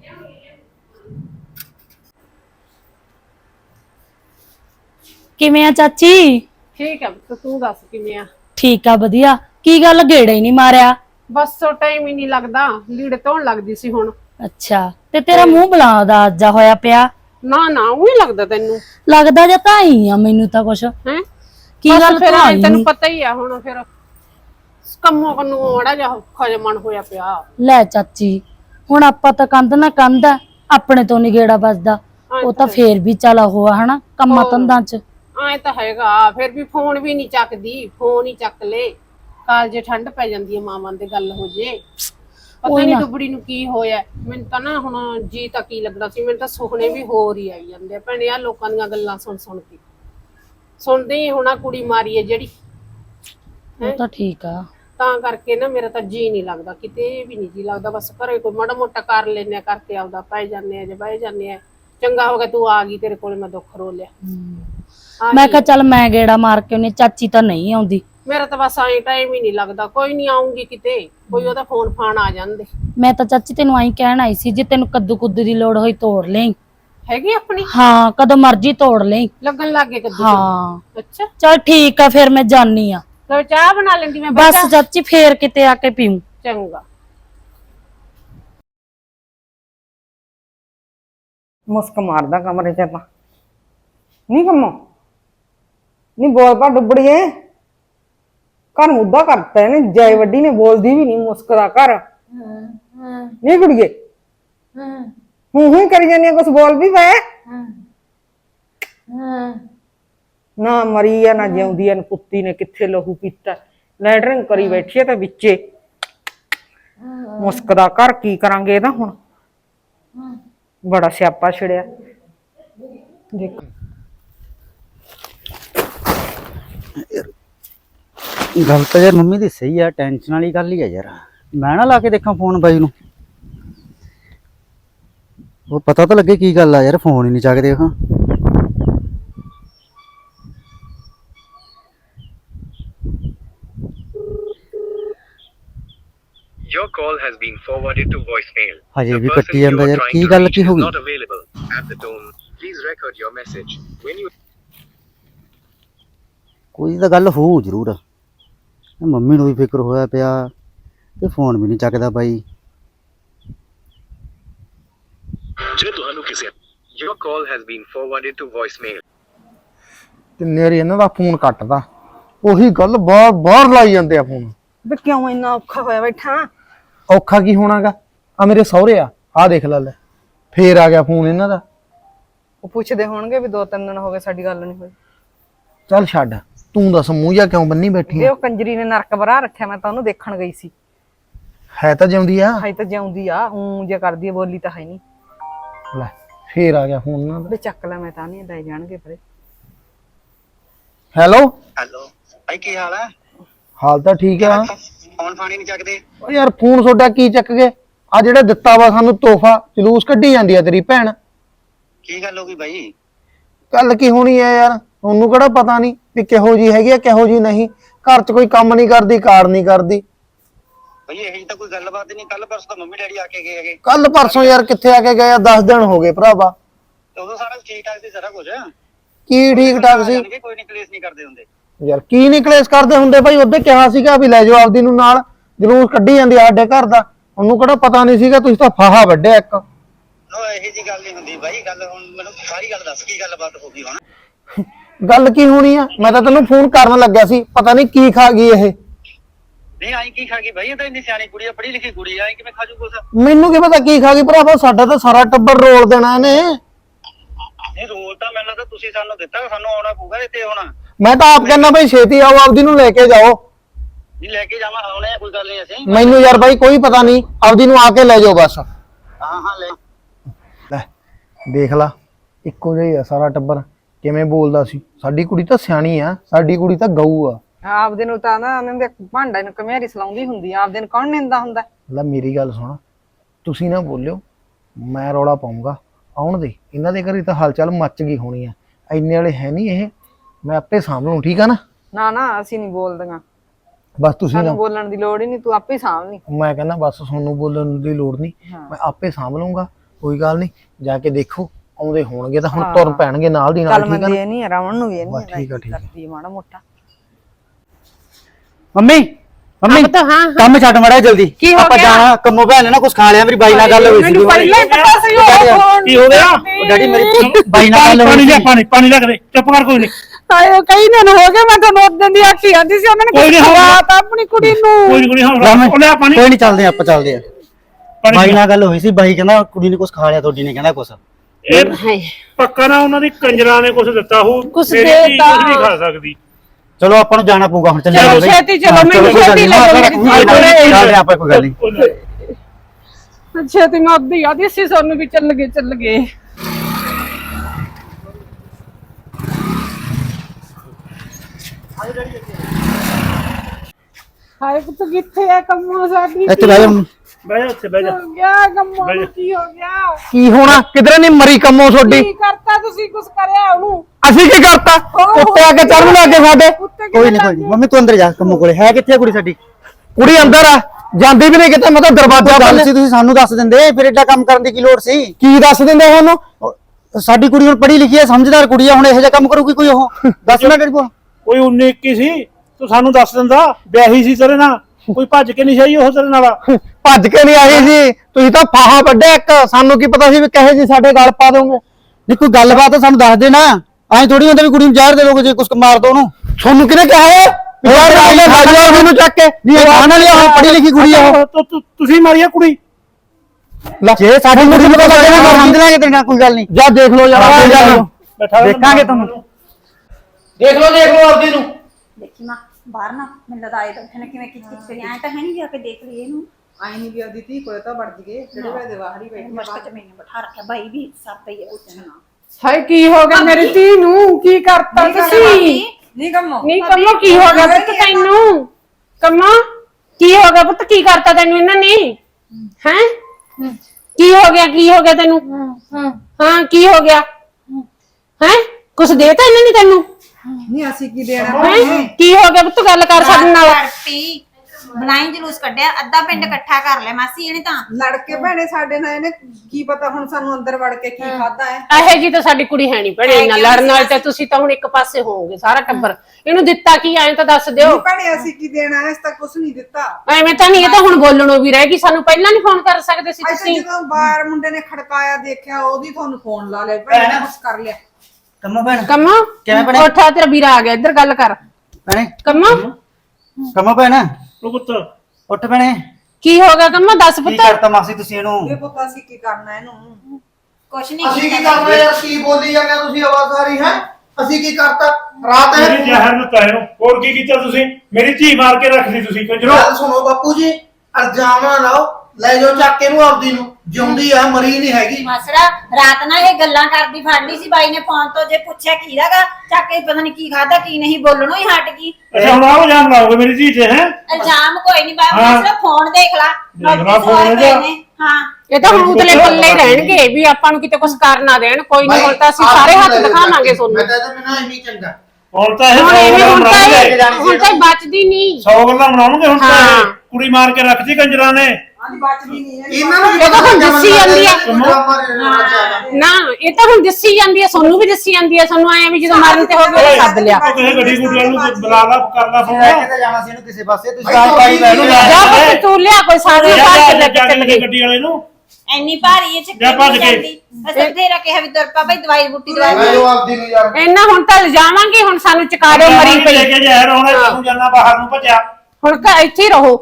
Speaker 9: ਕਿਵੇਂ ਆ ਚਾਚੀ?
Speaker 7: ਠੀਕ ਆ ਪੁੱਤ ਤੂੰ ਦੱਸ ਕਿਵੇਂ ਆ?
Speaker 9: ਠੀਕ ਆ ਵਧੀਆ। ਕੀ ਗੱਲ ਗੇੜਾ ਹੀ ਨਹੀਂ ਮਾਰਿਆ?
Speaker 7: ਬਸ ਉਹ ਟਾਈਮ ਹੀ ਨਹੀਂ ਲੱਗਦਾ ਲੀੜੇ ਧੋਣ ਲੱਗਦੀ ਸੀ ਹੁਣ।
Speaker 9: ਅੱਛਾ ਤੇ ਤੇਰਾ ਮੂੰਹ ਬਲਾ ਦਾ ਅੱਜਾ ਹੋਇਆ ਪਿਆ?
Speaker 7: ਨਾ ਨਾ ਉਹ ਹੀ ਲੱਗਦਾ ਤੈਨੂੰ।
Speaker 9: ਲੱਗਦਾ ਜਾਂ ਤਾਂ ਹੀ ਆ ਮੈਨੂੰ ਤਾਂ ਕੁਛ।
Speaker 7: ਹੈ?
Speaker 9: ਕੀ ਗੱਲ
Speaker 7: ਫਿਰ
Speaker 9: ਤੂੰ
Speaker 7: ਤੈਨੂੰ? ਪਤਾ ਹੀ ਆ ਹੁਣ ਫਿਰ। ਕੰਮੋਂ ਕੰਨੂ ਔੜਾ ਜਾ ਖਜਮਣ ਹੋਇਆ ਪਿਆ।
Speaker 9: ਲੈ ਚਾਚੀ ਹੁਣ ਆਪਾਂ ਤਾਂ ਕੰਧ ਨਾ ਕੰਧ ਆ, ਆਪਣੇ ਤੋਂ ਨੀ ਗੇੜਾ ਵੱਜਦਾ। ਉਹ ਤਾਂ ਫੇਰ ਵੀ ਚੱਲ ਹੋਆ ਹਨਾ? ਕੰਮਾਂ ਧੰਦਾਂ ਚ।
Speaker 7: ਐ ਤਾਂ ਹੈਗਾ ਫਿਰ ਵੀ ਫੋਨ ਵੀ ਨਹੀਂ ਚੱਕਦੀ ਫੋਨ ਹੀ ਚੱਕ ਲੈ। ਕਾਲਜੇ ਠੰਡ ਪੈ ਜਾਂਦੀ ਹੈ ਮਾਵਾਂ ਦੇ ਗੱਲ ਹੋ ਜੇ। ਪਤਾ ਨਹੀਂ
Speaker 9: ਨਾ।
Speaker 7: ਡੁੱਬੜੀ ਨੂੰ ਕੀ ਹੋਇਆ। ਮੈਨੂੰ ਤਾਂ ਨਾ ਹੁਣ ਜੀ ਤਾਂ ਕੀ ਲੱਗਦਾ ਸੀ ਮੈਨੂੰ ਤਾਂ ਸੁਪਨੇ ਵੀ ਹੋਰ ਹੀ ਆਈ ਜਾਂਦੇ ਭੈਣੇ ਆ ਲੋਕਾਂ ਦੀਆਂ ਗੱਲਾਂ ਸੁਣ ਸੁਣ ਕੇ। ਸੁਣਦੇ ਹੀ ਹੋਣਾ ਕੁੜੀ ਮਾਰੀ ਹੈ ਜਿਹੜੀ।
Speaker 9: ਉਹ ਤਾਂ ਠੀਕ ਆ।
Speaker 7: ਤਾਂ ਕਰਕੇ ਨਾ ਮੇਰਾ ਤਾਂ ਜੀ ਨਹੀਂ ਲੱਗਦਾ ਕਿਤੇ ਵੀ ਨਹੀਂ ਜੀ ਲੱਗਦਾ। ਬਸ ਘਰੇ ਕੋਈ ਮਾੜਾ ਮੋਟਾ ਕਰ ਲੈਨੇ ਕਰਕੇ ਆਪਦਾ ਪੈ ਜਾਂਦੇ ਆ ਜੇ ਬਹਿ ਜਾਂਦੇ ਆ। ਚੰਗਾ ਹੋ ਗਿਆ ਤੂੰ ਆ ਗਈ ਤੇਰੇ ਕੋਲੇ ਮੈਂ ਦੁੱਖ ਰੋ ਲਿਆ।
Speaker 9: ਮੈਂ ਕਿਹਾ ਚੱਲ ਮੈਂ ਗੇੜਾ ਮਾਰ ਕੇ ਉਹਨੇ ਚਾਚੀ ਤਾਂ ਨਹੀਂ ਆਉਂਦੀ।
Speaker 7: ਮੇਰਾ ਤਾਂ ਬਸ ਆਈ ਟਾਈਮ ਹੀ ਨਹੀਂ ਲੱਗਦਾ ਕੋਈ ਨਹੀਂ ਆਉਂਗੀ ਕਿਤੇ ਕੋਈ ਉਹਦਾ ਫੋਨ ਫਾਨ ਆ ਜਾਂਦੇ।
Speaker 9: ਮੈਂ ਤਾਂ ਚਾਚੀ ਤੈਨੂੰ ਆਈ ਕਹਿਣ ਆਈ ਸੀ ਜੇ ਤੈਨੂੰ ਕੱਦੂ ਕੁੱਦੂ ਦੀ ਲੋੜ ਹੋਈ ਤੋੜ ਲਈ।
Speaker 7: ਹੈਗੀ ਆਪਣੀ?
Speaker 9: ਹਾਂ ਕਦੋਂ ਮਰਜ਼ੀ ਤੋੜ ਲਈ।
Speaker 7: ਲੱਗਣ ਲੱਗੇ ਕਦੋਂ
Speaker 9: ਹਾਂ।
Speaker 7: ਅੱਛਾ।
Speaker 9: ਚਲ ਠੀਕ ਆ ਫਿਰ ਮੈਂ ਜਾਨੀ ਆ
Speaker 7: ਤੇ ਚਾਹ ਬਣਾ ਲੈਂਦੀ ਮੈਂ
Speaker 9: ਬਸ ਚਾਚੀ ਫੇਰ ਕਿਤੇ ਆ ਕੇ ਪੀਉ
Speaker 7: ਚੰਗਾ।
Speaker 4: ਮੁਸਕ ਮਾਰਦਾ ਕਮਰੇ 'ਚ ਤਾਂ। ਨਹੀਂ ਕੰਮੋ? ਨਹੀਂ ਬੋਲ ਪਾ ਡੁੱਬੜੀਏ ਘਰ ਮੁੱਦਾ ਕਰਤਾ ਇਹਨੇ, ਜੈ ਵੱਡੀ ਨੇ ਬੋਲਦੀ ਵੀ ਨਹੀਂ ਮੁਸਕਰਾ ਕਰ ਨਹੀਂ ਕੁੜੀਏ? ਹੂੰ ਹੂੰ ਕਰੀ ਜਾਂਦੀ ਕੁਛ ਬੋਲ ਵੀ ਪਏ ਨਾ ਮਰੀ ਆ, ਨਾ ਜਿਉਂਦੀ ਆ, ਨਾ ਕੁੱਤੀ ਨੇ ਕਿੱਥੇ ਲਹੂ ਪੀਤਾ। ਲੈਟਰਿੰਗ ਕਰੀ ਬੈਠੀ ਆ ਤਾਂ ਵਿੱਚੇ। ਮੁਸਕਦਾ ਕਰ ਕੀ ਕਰਾਂਗੇ ਇਹਦਾ ਹੁਣ? ਬੜਾ ਸਿਆਪਾ ਛਿੜਿਆ। ਦੇਖ।
Speaker 8: ਗੱਲ ਤਾਂ ਯਾਰ ਮੰਮੀ ਦੀ ਸਹੀ ਆ ਟੈਨਸ਼ਨ ਵਾਲੀ ਗੱਲ ਹੀ ਆ ਯਾਰ ਮੈਂ ਨਾ ਲਾ ਕੇ ਦੇਖਾਂ ਫੋਨ ਬਾਈ ਨੂੰ ਉਹ ਪਤਾ ਤਾਂ ਲੱਗੇ ਕੀ ਗੱਲ ਆ ਯਾਰ ਫੋਨ ਹੀ ਨਹੀਂ ਚੱਕਦੇ ਹਾਂ
Speaker 10: Your call has been forwarded to voicemail.
Speaker 8: ਹਜੇ
Speaker 10: The
Speaker 8: ਵੀ ਕੱਟੀ ਜਾਂਦਾ ਯਾਰ ਕੀ ਗੱਲ ਕੀ ਹੋ ਗਈ
Speaker 10: not available. At the tone, please record your message. When you
Speaker 8: ਕੋਈ ਤਾਂ ਗੱਲ ਹੋਊ ਜ਼ਰੂਰ। ਇਹ ਮੰਮੀ ਨੂੰ ਵੀ ਫਿਕਰ ਹੋਇਆ ਪਿਆ ਤੇ ਫੋਨ ਵੀ ਨਹੀਂ ਚੱਕਦਾ ਬਾਈ।
Speaker 10: ਜੇ ਤੁਹਾਨੂੰ ਕਿਸੇ Your call has been forwarded to voicemail.
Speaker 1: ਤਿੰਨੇ ਵਾਰੀ ਇਹਨਾਂ ਦਾ ਫੋਨ ਕੱਟਦਾ। ਉਹੀ ਗੱਲ ਬਾਰ ਬਾਰ ਲਾਈ ਜਾਂਦੇ ਆ ਫੋਨ।
Speaker 4: ਵੀ ਕਿਉਂ ਇੰਨਾ ਔਖਾ ਹੋਇਆ ਬੈਠਾ?
Speaker 1: ਔਖਾ ਕੀ ਹੋਣਾਗਾ? ਆ ਮੇਰੇ ਸਹੁਰੇ ਆ ਆ ਦੇਖ ਲੈ ਲੈ। ਫੇਰ ਆ ਗਿਆ ਫੋਨ ਇਹਨਾਂ ਦਾ।
Speaker 4: ਉਹ ਪੁੱਛਦੇ ਹੋਣਗੇ ਵੀ ਦੋ ਤਿੰਨ ਦਿਨ ਹੋ ਗਏ ਸਾਡੀ ਗੱਲ ਨਹੀਂ ਹੋਈ।
Speaker 1: ਚੱਲ ਛੱਡ। ਤੂੰ ਦੱਸ ਮੂੰਹ ਜਾ ਕਿਉਂ ਬੰਨੀ ਬੈਠੀ
Speaker 4: ਇਹ
Speaker 1: ਆ?
Speaker 4: ਉਹ ਕੰਜਰੀ ਨੇ ਨਰਕ ਬਰਾ ਰੱਖਿਆ ਮੈਂ ਤਾਂ ਉਹਨੂੰ ਦੇਖਣ ਗਈ ਸੀ।
Speaker 1: ਹੈ ਤਾਂ ਜਿਉਂਦੀ ਆ।
Speaker 4: ਹਾਈ ਤਾਂ ਜਿਉਂਦੀ ਆ ਉਂ ਜੇ ਕਰਦੀ ਆ ਬੋਲੀ ਤਾਂ ਹੈ ਨਹੀਂ
Speaker 1: ਲੈ ਫੇਰ ਆ ਗਿਆ ਫੋਨ ਇਹਨਾਂ ਦਾ
Speaker 4: ਵੀ ਚੱਕ ਲੈ ਮੈਂ ਤਾਂ ਨਹੀਂ ਲੈ ਜਾਣਗੇ ਪਰੇ
Speaker 1: ਹੈਲੋ?
Speaker 8: ਹੈਲੋ ਭਾਈ ਕੀ ਹਾਲ ਹੈ
Speaker 1: ਹਾਲ ਤਾਂ ਠੀਕ ਆ।
Speaker 8: ਫੋਨ ਫਾਣੀ ਨਹੀਂ ਚੱਕਦੇ।
Speaker 1: ਓ ਯਾਰ ਫੋਨ ਤੁਹਾਡਾ ਕੀ ਚੱਕ ਗਏ? ਆ ਜਿਹੜਾ ਦਿੱਤਾ ਵਾ ਸਾਨੂੰ ਤੋਹਫਾ ਜਲੂਸ ਕੱਢੀ ਜਾਂਦੀ ਆ ਤੇਰੀ ਭੈਣ।
Speaker 8: ਕੀ ਗੱਲ ਹੋ ਗਈ ਭਾਈ
Speaker 1: ਗੱਲ ਕੀ ਹੋਣੀ ਆ ਯਾਰ? ਤੁਹਾਨੂੰ ਕਿਹੜਾ ਪਤਾ ਨਹੀਂ ਵੀ ਕਿਹੋ ਜੀ ਹੈਗੀ ਆ ਕਿਹੋ ਜੀ ਨਹੀਂ। ਘਰ 'ਚ ਕੋਈ ਕੰਮ ਨਹੀਂ ਕਰਦੀ ਕਾਰ ਨਹੀਂ ਕਰਦੀ।
Speaker 8: ਭਾਈ ਇਹ ਤਾਂ ਕੋਈ ਗੱਲਬਾਤ ਨਹੀਂ। ਕੱਲ ਪਰਸੋਂ ਤਾਂ ਮੰਮੀ ਡੈਡੀ ਆ ਕੇ ਗਏ ਹੈਗੇ।
Speaker 1: ਕੱਲ ਪਰਸੋਂ ਯਾਰ ਕਿੱਥੇ ਆ ਕੇ ਗਏ ਆ? 10 ਦਿਨ ਹੋ ਗਏ ਭਰਾਵਾ।
Speaker 8: ਤੇ ਉਦੋਂ ਸਾਰਾ ਠੀਕ ਠਾਕ ਸੀ ਸਾਰਾ ਕੁਝ
Speaker 1: ਕੀ ਠੀਕ ਠਾਕ ਸੀ?
Speaker 8: ਜਾਣਗੇ ਕੋਈ ਨਹੀਂ ਕਲੇਸ਼ ਨਹੀਂ ਕਰਦੇ ਹੁੰਦੇ।
Speaker 1: ਯਾਰ ਕੀ ਨਹੀਂ ਕਲੇਸ਼ ਕਰਦੇ ਹੁੰਦੇ ਭਾਈ ਉਹਦੇ ਕਿਹਾ ਸੀਗਾ ਵੀ ਲੈ ਜਾਓ ਆਪਦੀ ਨੂੰ ਨਾਲ। ਜਲੂਸ ਕੱਢੀ ਜਾਂਦੀ ਆ ਸਾਡੇ ਘਰ ਦਾ। ਉਹਨੂੰ ਕਿਹੜਾ ਪਤਾ ਨਹੀਂ ਸੀਗਾ ਤੁਸੀਂ ਤਾਂ ਫਾਹਾ ਵੱਢਿਆ ਇੱਕ।
Speaker 8: ਨੋ ਇਹੋ ਜੀ ਗੱਲ ਨਹੀਂ ਹੁੰਦੀ ਭਾਈ ਗੱਲ ਹੁਣ ਮੈਨੂੰ ਸਾਰੀ ਗੱਲ ਦੱਸ ਕੀ ਗੱਲਬਾਤ ਹੋ ਗਈ ਹੁਣ?
Speaker 1: ਗੱਲ ਕੀ ਹੋਣੀ ਆ? ਮੈਂ ਤਾਂ ਤੈਨੂੰ ਫੋਨ ਕਰਨ ਲੱਗਿਆ ਸੀ ਪਤਾ ਨਹੀਂ ਕੀ ਖਾ ਗਈ ਇਹ।
Speaker 8: ਨਹੀਂ ਆਈ ਕੀ ਖਾ ਗਈ ਭਾਈ ਇਹ ਤਾਂ ਇੰਨੀ ਸਿਆਣੀ ਕੁੜੀ ਆ ਪੜ੍ਹੀ ਲਿਖੀ ਕੁੜੀ ਆ ਆਈ ਕਿਵੇਂ ਖਾਜੂ ਕੁਛ?
Speaker 1: ਮੈਨੂੰ ਕੀ ਪਤਾ ਕੀ ਖਾ ਗਈ ਭਰਾਵਾ ਸਾਡਾ ਤਾਂ ਸਾਰਾ ਟੱਬਰ ਰੋਲ ਦੇਣਾ ਇਹਨੇ।
Speaker 8: ਨਹੀਂ ਰੋਲ ਤਾਂ ਮੈਨੂੰ ਲੱਗਦਾ ਤੁਸੀਂ ਸਾਨੂੰ ਦਿੱਤਾ ਸਾਨੂੰ ਆਉਣਾ ਪਊਗਾ ਇੱਥੇ ਹੁਣ।
Speaker 1: ਮੈਂ ਤਾਂ ਆਪ ਕਹਿੰਦਾ ਭਾਈ ਛੇਤੀ ਆਓ ਆਪਦੀ ਨੂੰ ਲੈ ਕੇ ਜਾਓ।
Speaker 8: ਨਹੀਂ ਲੈ ਕੇ ਜਾਵਾਂ ਆਉਣੇ ਆ, ਕੋਈ ਗੱਲ ਨਹੀਂ ਅਸੀਂ।
Speaker 1: ਮੈਨੂੰ ਯਾਰ ਭਾਈ ਕੋਈ ਪਤਾ ਨਹੀਂ ਆਪਦੀ ਨੂੰ ਆ ਕੇ ਲੈ ਜਾਓ ਬਸ।
Speaker 8: ਹਾਂ ਹਾਂ ਲੈ।
Speaker 1: ਲੈ ਦੇਖ ਲਾ ਇੱਕੋ ਜਿਹਾ ਹੀ ਆ ਸਾਰਾ ਟੱਬਰ। ਕਿਵੇਂ ਬੋਲਦਾ ਸੀ? ਸਾਡੀ ਕੁੜੀ ਤਾਂ ਸਿਆਣੀ ਆ ਸਾਡੀ ਕੁੜੀ ਤਾਂ ਗਊ ਆ।
Speaker 4: ਆਪਦੇ ਨੂੰ ਤਾਂ ਨਾ ਉਹਨਾਂ ਦੇ ਭਾਂਡਾ ਨੂੰ ਕਮਿਆਰੀ ਸਲਾਉਂਦੀ ਹੁੰਦੀ ਆ ਆਪਦੇ ਨੂੰ ਕੌਣ ਨਿੰਦਾ ਹੁੰਦਾ?
Speaker 1: ਲੈ ਮੇਰੀ ਗੱਲ ਸੁਣ ਤੁਸੀਂ ਨਾ ਬੋਲਿਓ ਮੈਂ ਰੌਲਾ ਪਾਉਂਗਾ। ਆਉਣ ਦੇ ਇਹਨਾਂ ਦੇ ਘਰੇ ਤਾਂ ਹਲਚਲ ਮੱਚ ਗਈ ਹੋਣੀ ਆ। ਇੰਨੇ ਵਾਲੇ ਹੈ ਨਹੀਂ ਇਹ ਮੈਂ ਆਪੇ ਸਾਂਭ ਲੂੰ ਠੀਕ ਆ ਨਾ?
Speaker 4: ਨਾ ਨਾ ਅਸੀਂ ਨਹੀਂ ਬੋਲਦੀਆਂ।
Speaker 1: ਬਸ ਤੁਸੀਂ ਨਾ
Speaker 4: ਸਾਨੂੰ ਬੋਲਣ ਦੀ ਲੋੜ ਹੀ ਨਹੀਂ ਤੂੰ ਆਪੇ ਸਾਂਭ ਲਈ।
Speaker 1: ਮੈਂ ਕਹਿੰਦਾ ਬਸ ਤੁਹਾਨੂੰ ਬੋਲਣ ਦੀ ਲੋੜ ਨਹੀਂ। ਮੈਂ ਆਪੇ ਸਾਂਭ ਲੂੰਗਾ ਕੋਈ ਗੱਲ ਨਹੀਂ ਜਾ ਕੇ ਦੇਖੋ। ਆਉਂਦੇ ਹੋਣਗੇ ਤਾਂ ਹੁਣ ਤੁਰ ਪੈਣਗੇ ਨਾਲ ਦੀ ਨਾਲ ਠੀਕ ਆ ਨਾ?
Speaker 4: ਨਹੀਂ ਰਮਨ ਨੂੰ ਵੀ ਨਹੀਂ
Speaker 1: ਠੀਕ ਆ ਠੀਕ ਆ।
Speaker 4: ਕਰਦੀ ਮਾੜਾ ਮੋਟਾ।
Speaker 8: ਮੰਮੀ ਮੰਮੀ
Speaker 7: ਤਾਂ ਹਾਂ
Speaker 8: ਕੰਮ ਛੱਡ ਮੜਾ ਜਲਦੀ।
Speaker 7: ਕੀ ਹੋ
Speaker 8: ਆਪਾਂ
Speaker 7: ਗਿਆ?
Speaker 8: ਜਾਣਾ ਕੰਮੋ ਭੈਣ ਨੇ ਨਾ ਕੁਝ ਖਾ ਲਿਆ ਮੇਰੀ ਬਾਈ ਨਾਲ ਗੱਲ ਹੋਈ ਸੀ
Speaker 7: ਮੈਨੂੰ ਪਹਿਲਾਂ ਹੀ ਪਤਾ ਸੀ ਉਹ ਫੋਨ
Speaker 6: ਕੀ ਹੋ ਗਿਆ?
Speaker 8: ਡੈਡੀ ਮੇਰੀ ਬਾਈ ਨਾਲ ਗੱਲ
Speaker 6: ਪਾਣੀ
Speaker 8: ਹੋਈ
Speaker 6: ਲਿਆ
Speaker 8: ਸੀ।
Speaker 6: ਪਾਣੀ ਪਾਣੀ ਲਿਆ ਕੇ ਦੇ ਚੁੱਪ ਕਰ ਕੋਈ ਨਹੀਂ
Speaker 7: ਹਾਏ ਕਈ ਦਿਨ ਹੋ ਗਏ ਮੈਂ ਤੁਹਾਨੂੰ ਉਦੋਂ ਦੀ ਆਖੀ ਆਂਦੀ ਸੀ ਉਹਨਾਂ ਨੇ
Speaker 6: ਕੋਈ ਨੀ,
Speaker 7: ਕੁਝ
Speaker 6: ਹੁਣ-
Speaker 7: ਖਵਾਤਾ ਆਪਣੀ ਕੁੜੀ ਨੂੰ।
Speaker 6: ਕੋਈ ਨਹੀਂ ਨਹੀਂ ਉਹ ਲਿਆ ਪਾਣੀ।
Speaker 8: ਕੋਈ ਨਹੀਂ ਚੱਲਦੇ ਆਪਾਂ ਚੱਲਦੇ ਆ
Speaker 6: ਪਾਣੀ
Speaker 8: ਬਾਈ ਨਾਲ ਗੱਲ ਹੋਈ ਸੀ ਬਾਈ ਕਹਿੰਦਾ ਕੁੜੀ ਨੇ ਕੁਝ ਖਾ ਲਿਆ ਤੁਹਾਡੀ ਨੇ ਕਹਿੰਦਾ ਕੁਝ
Speaker 6: ਇਹ ਪੱਕਾ ਨਾ ਉਹਨਾਂ ਦੀ ਕੰਜਰਾਂ ਨੇ ਕੁਝ ਦਿੱਤਾ ਹੋ
Speaker 7: ਕੁਛ
Speaker 6: ਮੇਰੀ ਧੀ
Speaker 7: ਦੇਤਾ।
Speaker 6: ਕੁਛ ਨਹੀਂ ਖਾ ਸਕਦੀ
Speaker 8: ਚਲੋ ਆਪਾਂ ਨੂੰ ਜਾਣਾ ਪਊਗਾ ਹੁਣ ਚੱਲੇ
Speaker 7: ਚਲੋ। ਛੇਤੀ ਚਲੋ, ਮੈਨੂੰ ਛੇਤੀ ਲੈ ਜਾਓ ਮੇਰੀ
Speaker 8: ਨੀ, ਚੱਲਦੇ ਆਪਾਂ ਕੋਈ ਗੱਲ ਨਹੀਂ।
Speaker 7: ਅੱਛਾ ਤੇ ਮੈਂ ਅੱਧੀ ਆਦੀ ਸੀ ਸਾਨੂੰ ਵੀ ਚੱਲ ਗਏ ਚੱਲ ਗਏ ਹਾਏ ਪੁੱਤ ਕਿੱਥੇ ਆ ਕੰਮੋ ਸਾਡੀ
Speaker 8: ਇੱਥੇ ਬਹਿ ਜਾ।
Speaker 6: ਬਹਿ ਜਾ ਉੱਥੇ ਬਹਿ ਜਾ।
Speaker 7: ਹੋ ਗਿਆ ਕੰਮੋ
Speaker 6: ਬਹਿ ਜਾ।
Speaker 7: ਨੂੰ ਕੀ ਹੋ ਗਿਆ?
Speaker 1: ਕੀ ਹੋਣਾ? ਕਿਧਰੇ ਨਹੀਂ ਮਰੀ ਕੰਮੋ ਤੁਹਾਡੀ?
Speaker 7: ਕੀ ਕਰਤਾ ਤੁਸੀਂ ਕੁਛ ਕਰਿਆ ਉਹਨੂੰ?
Speaker 1: ਅਸੀਂ ਕੀ ਕਰਤਾ? ਉੱਤੇ ਆ ਕੇ ਚੜਨ ਲੱਗੇ ਸਾਡੇ।
Speaker 7: ਉੱਤੇ
Speaker 8: ਕੋਈ ਨਹੀਂ ਕੋਈ ਨੀ। ਮੰਮੀ ਤੂੰ ਅੰਦਰ ਜਾ ਕੰਮੋ ਕੋਲੇ। ਹੈ ਕਿੱਥੇ ਆ ਕੁੜੀ ਸਾਡੀ?
Speaker 1: ਕੁੜੀ ਅੰਦਰ ਆ। ਜਾਂਦੀ ਵੀ ਨਹੀਂ ਕਿਤੇ ਮੈਂ ਤਾਂ ਦਰਵਾਜ਼ਾ
Speaker 8: ਗੱਲ
Speaker 1: ਬੰਦ
Speaker 8: ਸੀ ਤੁਸੀਂ ਸਾਨੂੰ ਦੱਸ ਦਿੰਦੇ ਫਿਰ ਏਡਾ ਕੰਮ ਕਰਨ ਦੀ ਕੀ ਲੋੜ ਸੀ?
Speaker 1: ਕੀ ਦੱਸ ਦਿੰਦੇ ਉਹਨੂੰ?
Speaker 8: ਉਹ ਸਾਡੀ ਕੁੜੀ ਹੁਣ ਪੜ੍ਹੀ ਲਿਖੀ ਹੈ ਸਮਝਦਾਰ ਕੁੜੀ ਹੈ ਹੁਣ ਇਹੋ ਜਿਹਾ ਕੰਮ ਕਰੂਗੀ ਕੋਈ ਉਹ? ਦੱਸ ਨਾ ਕੋਲ।
Speaker 6: ਕੋਈ 19 21 ਸੀ ਤੂੰ ਸਾਨੂੰ ਦੱਸ ਦਿੰਦਾ ਵਿਆਹੀ ਸੀ ਤੇਰੇ ਨਾਲ। ਕੋਈ ਭੱਜ ਕੇ ਨਹੀਂ ਸਹੀ ਉਹ ਤੇਰੇ ਨਾਲ।
Speaker 1: ਭੱਜ ਕੇ ਨਹੀਂ ਆਈ ਸੀ। ਤੁਸੀਂ ਤਾਂ ਫਾਹਾ ਵੱਢਿਆ ਇੱਕ। ਸਾਨੂੰ ਕੀ ਪਤਾ ਸੀ ਵੀ ਕਹੇ ਜੀ ਸਾਡੇ ਗਲ ਪਾ ਦੋਗੇ?
Speaker 8: ਨਹੀਂ ਕੋਈ ਗੱਲਬਾਤ ਸਾਨੂੰ ਦੱਸ ਦੇ ਨਾ ਐਂ ਥੋੜੀ ਹੁੰਦਾ ਵੀ ਕੁੜੀ ਨੂੰ ਜ਼ਹਿਰ ਦੇ ਦੋਗੇ ਜੇ ਕੁਝ ਮਾਰ ਦੋ ਉਹਨੂੰ।
Speaker 1: ਤੁਹਾਨੂੰ ਕਿਹਨੇ ਕਿਹਾ ਹੈ ਯਾਰ ਆਈਏ ਸਾਜਿਆ ਮੈਨੂੰ ਚੱਕ ਕੇ।
Speaker 8: ਨਹੀਂ ਇਹ ਖਾਣ ਵਾਲੀ ਆ, ਹੁਣ ਪੜ੍ਹੀ ਲਿਖੀ ਕੁੜੀ ਆ ਉਹ।
Speaker 6: ਤੂੰ- ਤੂੰ- ਤੁਸੀਂ ਮਾਰੀ ਆ ਕੁੜੀ?
Speaker 1: ਲੈ,
Speaker 8: ਜੇ ਸਾਡੀ ਕੁੜੀ ਨੂੰ ਪਤਾ ਲੱਗੇ ਤਾਂ ਸਮਝ ਲਾਂਗੇ ਤੇਰੇ ਨਾਲ ਕੋਈ ਗੱਲ ਨਹੀਂ।
Speaker 1: ਜਾ ਦੇਖ ਲਓ ਯਾਰ ਲਓ।
Speaker 6: ਬੈਠਾ
Speaker 8: ਦੇਖਾਂਗੇ ਤੁਹਾਨੂੰ।
Speaker 1: ਦੇਖ ਲਓ ਦੇਖ ਲਓ ਆਪਦੀ ਨੂੰ।
Speaker 2: ਦੇਖੀ ਨਾ ਬਾਹਰ ਨਾ ਮੈਨੂੰ ਲੱਗਦਾ ਆਏ ਤਾਂ ਕਿਵੇਂ ਕਿਚ ਕਿਚ ਕਰੀ ਐ ਤਾਂ ਹੈ ਨਹੀਂ ਜਾ ਕੇ ਦੇਖ ਲਈਏ ਇਹਨੂੰ।
Speaker 4: ਆਈ ਨਹੀਂ ਵੀ ਆਪਦੀ ਧੀ ਕੋਲੇ ਤਾਂ ਵੜ ਜਗੇ ਜਿਹੜੇ ਵੇ ਦੇ ਬਾਹਰ ਹੀ
Speaker 2: ਮਸਕ ਚ ਮੈਨੂੰ ਬਿਠਾ ਰੱਖਿਆ ਬਾਈ ਵੀ ਸਰਦਾ ਹੀ ਹੈ ਪੁੱਛਣਾ।
Speaker 7: ਹਾਏ ਕੀ ਹੋ ਗਿਆ ਮੇਰੀ ਧੀ ਨੂੰ? ਕੀ ਕਰਤਾ ਤੁਸੀਂ?
Speaker 4: ਨਹੀਂ ਕੰਮੋ।
Speaker 7: ਨਹੀਂ ਕੰਮੋ ਕੀ ਹੋ ਗਿਆ ਪੁੱਤ ਤੈਨੂੰ? ਕੰਮੋ ਕੀ ਹੋ ਗਿਆ ਪੁੱਤ? ਕੀ ਕਰਤਾ ਤੈਨੂੰ ਇਹਨਾਂ ਨੇ? ਹੈ? ਕੀ ਹੋ ਗਿਆ ਕੀ ਹੋ ਗਿਆ ਤੈਨੂੰ? ਹਾਂ ਕੀ ਹੋ ਗਿਆ? ਹੈ? ਕੁਛ ਦੇਤਾ ਇਹਨਾਂ ਨੇ ਤੈਨੂੰ?
Speaker 4: ਨਹੀਂ ਅਸੀਂ ਕੀ ਦੇਣਾ?
Speaker 7: ਹੈਂ? ਕੀ ਹੋ ਗਿਆ ਪੁੱਤ? ਗੱਲ ਕਰ ਸਾਡੇ ਨਾਲ।
Speaker 2: ਕਰਤੀ। ਬਲਾਈ ਜਲੂਸ ਕੱਢਿਆ ਅੱਧਾ ਪਿੰਡ ਇਕੱਠਾ ਕਰ ਲਿਆ ਮਾਸੀ ਇਹਨੇ ਤਾਂ।
Speaker 4: ਲੜ ਕੇ ਭੈਣੇ ਸਾਡੇ ਨਾਲ ਇਹਨੇ ਕੀ ਪਤਾ ਹੁਣ ਸਾਨੂੰ ਅੰਦਰ ਵੜ ਕੇ ਕੀ ਖਾਦਾ ਹੈ।
Speaker 7: ਇਹੋ ਜੀ ਤਾਂ ਸਾਡੀ ਕੁੜੀ ਹੈ ਨਹੀਂ ਭੈਣੇ ਨਾਲ ਲੜਨ ਨਾਲ ਤੇ ਤੁਸੀਂ ਤਾਂ ਹੁਣ ਇੱਕ ਪਾਸੇ ਹੋਵੋਗੇ ਸਾਰਾ ਟੱਬਰ। ਇਹਨੂੰ ਦਿੱਤਾ ਕੀ ਐਂ ਤਾਂ ਦੱਸ ਦਿਓ।
Speaker 4: ਭੈਣੇ ਅਸੀਂ ਕੀ ਦੇਣਾ ਇਸ ਤੱਕ ਕੁਝ ਨਹੀਂ ਦਿੱਤਾ।
Speaker 7: ਐਵੇਂ ਤਾਂ ਨਹੀਂ ਇਹ ਤਾਂ ਹੁਣ ਬੋਲਣੋਂ ਵੀ ਰਹਿ ਗਈ ਸਾਨੂੰ ਪਹਿਲਾਂ ਨਹੀਂ ਫੋਨ ਕਰ ਸਕਦੇ ਸੀ
Speaker 4: ਅੱਛਾ
Speaker 7: ਤੁਸੀਂ।
Speaker 4: ਜਦੋਂ ਬਾਹਰ ਮੁੰਡੇ ਨੇ ਖੜਕਾਇਆ ਦੇਖਿਆ ਉਹਦੀ ਤੁਹਾਨੂੰ ਫੋਨ ਲਾ ਲਿਆ ਭੈਣੇ ਨੇ ਕੁਛ ਕਰ ਲਿਆ।
Speaker 8: ਕੰਮੋ ਭੈਣ।
Speaker 7: ਕੰਮਾ?
Speaker 8: ਕਿਵੇਂ ਭੈਣੇ?
Speaker 7: ਉੱਠਾ ਤੇਰਾ ਵੀਰਾ ਆ ਗਿਆ ਇੱਧਰ ਗੱਲ ਕਰ।
Speaker 8: ਭੈਣੇ।
Speaker 7: ਕੰਮਾ?
Speaker 8: ਕੰਮੋ ਭੈਣ।
Speaker 6: ਉਹ ਪੁੱਤ।
Speaker 8: ਉੱਠ ਭੈਣੇ।
Speaker 7: ਕੀ ਹੋ ਗਿਆ ਕੰਮਾ? ਦੱਸ
Speaker 8: ਕੀ
Speaker 7: ਪੁੱਤ।
Speaker 8: ਕਰਤਾ ਮਾਸੀ ਤੁਸੀਂ ਇਹਨੂੰ?
Speaker 4: ਇਹ ਪੁੱਤ ਅਸੀਂ ਕੀ ਕਰਨਾ ਇਹਨੂੰ।
Speaker 2: ਕੁਛ ਨਹੀਂ
Speaker 1: ਅਸੀਂ ਕੀ ਕਰਨਾ ਯਾਰ ਕੀ ਬੋਲੀ ਜਾਂਦੇ ਹੋ ਤੁਸੀਂ ਆਵਾਜ਼ ਆ ਰਹੀ ਹੈ? ਅਸੀਂ ਕੀ ਕਰਤਾ? ਰਾਤ
Speaker 6: ਮੇਰੀ
Speaker 1: ਹੈ
Speaker 6: ਜ਼ਹਿਰ ਨੂੰ ਹੋਰ ਕੀ ਕੀਤਾ ਤੁਸੀਂ? ਮੇਰੀ ਧੀ ਮਾਰ ਕੇ ਰੱਖ ਲਈ ਤੁਸੀਂ ਕੰਜਰੋ।
Speaker 1: ਗੱਲ ਸੁਣੋ ਬਾਪੂ ਜੀ ਇਲਜ਼ਾਮ ਨਾ ਲਾਓ ਲੈ ਜਾਓ ਚੱਕ ਕੇ ਨੂੰ ਆਪਦੀ ਨੂੰ। ਜਿਉਂਦੀ ਆ ਮਰੀ ਨਹੀਂ ਹੈਗੀ।
Speaker 2: ਮਸਰਾ ਰਾਤ ਨਾਲ ਇਹ ਗੱਲਾਂ ਕਰਦੀ ਫੜ ਲਈ ਸੀ ਬਾਈ ਨੇ ਫੋਨ ਤੋਂ ਜੇ ਪੁੱਛਿਆ ਕੀ ਦਾਗਾ ਚੱਕ ਕੇ ਪਤਾ ਨਹੀਂ ਕੀ ਖਾਦਾ ਕੀ ਨਹੀਂ ਬੋਲਣੋਂ ਹੀ ਹਟ ਗਈ।
Speaker 6: ਅੱਛਾ ਹੁਣ ਆਓ ਜਾਮ ਲਾਓਗੇ ਮੇਰੀ ਧੀ ਤੇ ਹੈ?
Speaker 2: ਇਲਜ਼ਾਮ ਕੋਈ ਨਹੀਂ ਬਾਈ
Speaker 6: ਹਾਂ।
Speaker 2: ਮਸਰਾ ਫੋਨ ਦੇਖ ਲਾ
Speaker 6: ਦੇਖ ਲਾ
Speaker 2: notice ਹੋਏ
Speaker 6: phone
Speaker 2: ਪਏ
Speaker 6: ਇਹਦਾ।
Speaker 2: ਨੇ। ਹਾਂ।
Speaker 7: ਇਹ ਤਾਂ ਹੁਣ ਉਤਲੇ ਪੱਲੇ ਹੀ ਰਹਿਣਗੇ ਵੀ ਆਪਾਂ ਨੂੰ ਕਿਤੇ ਕੁਝ ਕਰ ਨਾ ਦੇਣ ਕੋਈ ਨਹੀਂ ਹੁਣ ਤਾਂ ਅਸੀਂ ਸਾਰੇ ਹੱਥ ਦਿਖਾਵਾਂਗੇ
Speaker 1: ਮੈਂ
Speaker 7: ਤੁਹਾਨੂੰ।
Speaker 1: ਤਾਂ ਇਹਦਾ ਮੈਨੂੰ ਇੰਨੀ ਚੰਗਾ।
Speaker 6: ਹੁਣ ਤਾਂ ਇਹ
Speaker 7: ਹੁਣ
Speaker 6: ਸੌ
Speaker 7: ਇਹ
Speaker 6: ਗੱਲਾਂ
Speaker 7: ਹੁਣ ਤਾਂ
Speaker 6: ਬਣਾਉਣਗੇ।
Speaker 7: ਇਹ- ਹੁਣ ਤਾਂ ਇਹ ਬਚਦੀ ਨਹੀਂ।
Speaker 6: 100 ਗੱਲਾਂ ਬਣਾਉਣਗੇ ਹੁਣ ਤਾਂ
Speaker 7: ਹਾਂ।
Speaker 6: ਕੁੜੀ ਮਾਰ ਕੇ ਰੱਖਤੀ ਕੰਜਰਾਂ ਨੇ।
Speaker 1: ਇਹਨਾਂ ਨੂੰ
Speaker 7: ਇਹ ਤਾਂ ਹੁਣ ਦੱਸੀ ਜਾਂਦੀ ਆ।
Speaker 1: ਹੈ
Speaker 7: ਨਾ ਇਹ ਤਾਂ ਹੁਣ ਦੱਸੀ ਜਾਂਦੀ ਹੈ ਸਾਨੂੰ ਵੀ ਦੱਸੀ ਜਾਂਦੀ ਹੈ ਸਾਨੂੰ ਆਏ ਵੀ ਜਦੋਂ ਮਰਨ ਤੇ ਹੋ ਗਿਆ ਉਹ ਸੱਦ ਲਿਆ।
Speaker 6: ਉਹ ਕਿਸੇ ਗੱਡੀ ਗੁੱਡੀ ਨੂੰ ਬੁਲਾ ਲਾ ਕਰ ਲਾ ਫੋਨ।
Speaker 8: ਲੈ ਕੇ ਤਾਂ ਜਾਣਾ ਸੀ ਇਹਨੂੰ ਕਿਸੇ ਪਾਸੇ ਤੁਸੀਂ
Speaker 1: ਭਾਈ
Speaker 8: ਆਪ ਪਾਈ ਲੈ ਲਓ
Speaker 6: ਜਾ।
Speaker 7: ਜਾ ਪੁੱਤ ਤੂੰ ਲਿਆ ਕੋਈ ਸਾਧਨ ਪਾ ਕੇ ਲੈ ਕੇ ਚੱਲ ਗਏ
Speaker 6: ਗੱਡੀ ਵਾਲੇ ਨੂੰ।
Speaker 2: ਐਨੀ ਭਾਰੀ ਇਹ
Speaker 6: ਜਾ
Speaker 2: ਚੱਕੀ
Speaker 6: ਭੱਜ
Speaker 2: ਨਹੀਂ
Speaker 6: ਕੇ।
Speaker 2: ਜਾਂਦੀ। ਅਸੀਂ ਤੇਰਾ ਕਿਹਾ ਵੀ ਤੁਰ ਪਾ ਬਈ ਦਵਾਈ ਬੁੱਟੀ ਦਵਾਈ
Speaker 1: ਮੈਂ ਜੋ ਆਪਦੀ ਨੂੰ ਯਾਰ।
Speaker 7: ਇਹਨਾਂ ਹੁਣ ਤਾਂ ਲਿਜਾਵਾਂਗੇ ਹੁਣ ਸਾਨੂੰ ਚਕਾ ਦਿਓ ਮਰੀ
Speaker 6: ਲੈ
Speaker 7: ਪਈ।
Speaker 6: ਕੇ ਜ਼ਹਿਰ ਆਉਣਾ ਤੈਨੂੰ ਜਾਣਾ ਬਾਹਰ ਨੂੰ ਭੱਜਿਆ।
Speaker 7: ਹੁਣ ਇੱਥੇ ਹੀ ਰਹੋ।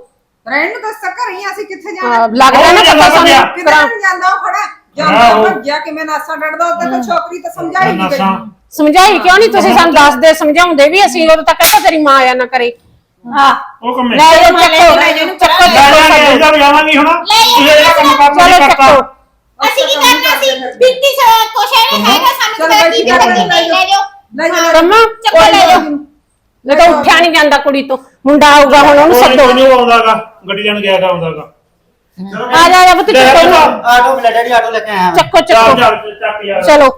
Speaker 5: ਰਹਿਣ ਨੂੰ ਦੱਸ ਘਰੇ ਹੀ ਅਸੀਂ ਕਿੱਥੇ
Speaker 7: ਹਾਂ,
Speaker 5: ਜਾਣਾ
Speaker 7: ਲੱਗਦਾ ਨਾ ਪਤਾ ਸਾਨੂੰ
Speaker 5: ਕਿੱਥੇ ਨੂੰ ਜਾਂਦਾ ਉਹ ਖੜਾ?
Speaker 6: ਆਹੋ।
Speaker 5: ਜਾਂਦਾ ਭੱਜਿਆ ਕਿਵੇਂ ਨਾਸਾ ਡੜਦਾ ਉਹ ਤਾਂ ਛੋਕਰੀ ਤਾਂ ਸਮਝਾਈ ਨਹੀਂ
Speaker 6: ਨਸਾਂ।
Speaker 5: ਗਈ।
Speaker 7: ਸਮਝਾਈ ਕਿਉਂ ਨਹੀਂ? ਤੁਸੀਂ ਸਾਨੂੰ ਦੱਸਦੇ ਸਮਝਾਉਂਦੇ ਵੀ ਅਸੀਂ ਉਦੋਂ ਤਾਂ ਕਹਿੰਦਾ ਤੇਰੀ ਮਾਂ ਆ ਨਾ ਕਰੇ।
Speaker 2: ਹਾਂ।
Speaker 6: ਉਹ ਕੰਮੇ
Speaker 7: ਲੈ ਜਾਓ
Speaker 2: ਲੈ
Speaker 7: ਚੱਕੋ।
Speaker 2: ਲੈ
Speaker 7: ਚੱਕੋ
Speaker 6: ਲੈ ਜਾਵਾਂਗੇ ਇਹਦਾ ਜਾਵਾਂਗੇ ਹੁਣ। ਤੁਸੀਂ ਇਹਦਾ ਕੰਮ
Speaker 7: ਚਲੋ
Speaker 6: ਨਹੀਂ ਕਰਤਾ।
Speaker 7: ਚੱਕੋ।
Speaker 2: ਅਸੀਂ ਕੀ ਕਰਨਾ ਸੀ? ਬਿੱਟੀ ਸ ਕੁਛ ਨਹੀਂ ਹੈਗਾ ਸਾਨੂੰ ਤਾਂ ਕੀ ਪਤਾ ਕੀ
Speaker 5: ਲੈ
Speaker 2: ਨਹੀਂ ਲੈ ਜਾਓ।
Speaker 5: ਲੈ
Speaker 7: ਕੰਮਾ
Speaker 2: ਚੱਕੋ ਲੈ ਜਾਓ।
Speaker 7: ਇਹ ਤਾਂ ਉੱਠਿਆ ਨਹੀਂ ਜਾਂਦਾ ਕੁੜੀ ਤੋਂ ਮੁੰਡਾ ਆਊਗਾ ਹੁਣ ਉਹਨੂੰ
Speaker 6: ਉਹ
Speaker 7: ਸੱਦੋ।
Speaker 6: ਨਹੀਂ ਆਉਂਦਾਗਾ ਗੱਡੀ ਲੈਣ ਗਿਆ ਆਉਂਦਾਗਾ
Speaker 7: ਆ ਜਾ ਆ ਜਾ ਪੁੱਤ ਚੱਕੋ ਇਹਨੂੰ।
Speaker 8: ਆਟੋ ਮਿਲਿਆ ਡੈਡੀ ਆਟੋ ਲੈ ਕੇ ਆਇਆ। ਮੈਂ
Speaker 7: ਚੱਕੋ।
Speaker 6: ਚੱਲ
Speaker 7: ਚੱਕੋ
Speaker 6: ਚੱਲ ਚੱਕ ਯਾਰ।
Speaker 7: ਚਲੋ।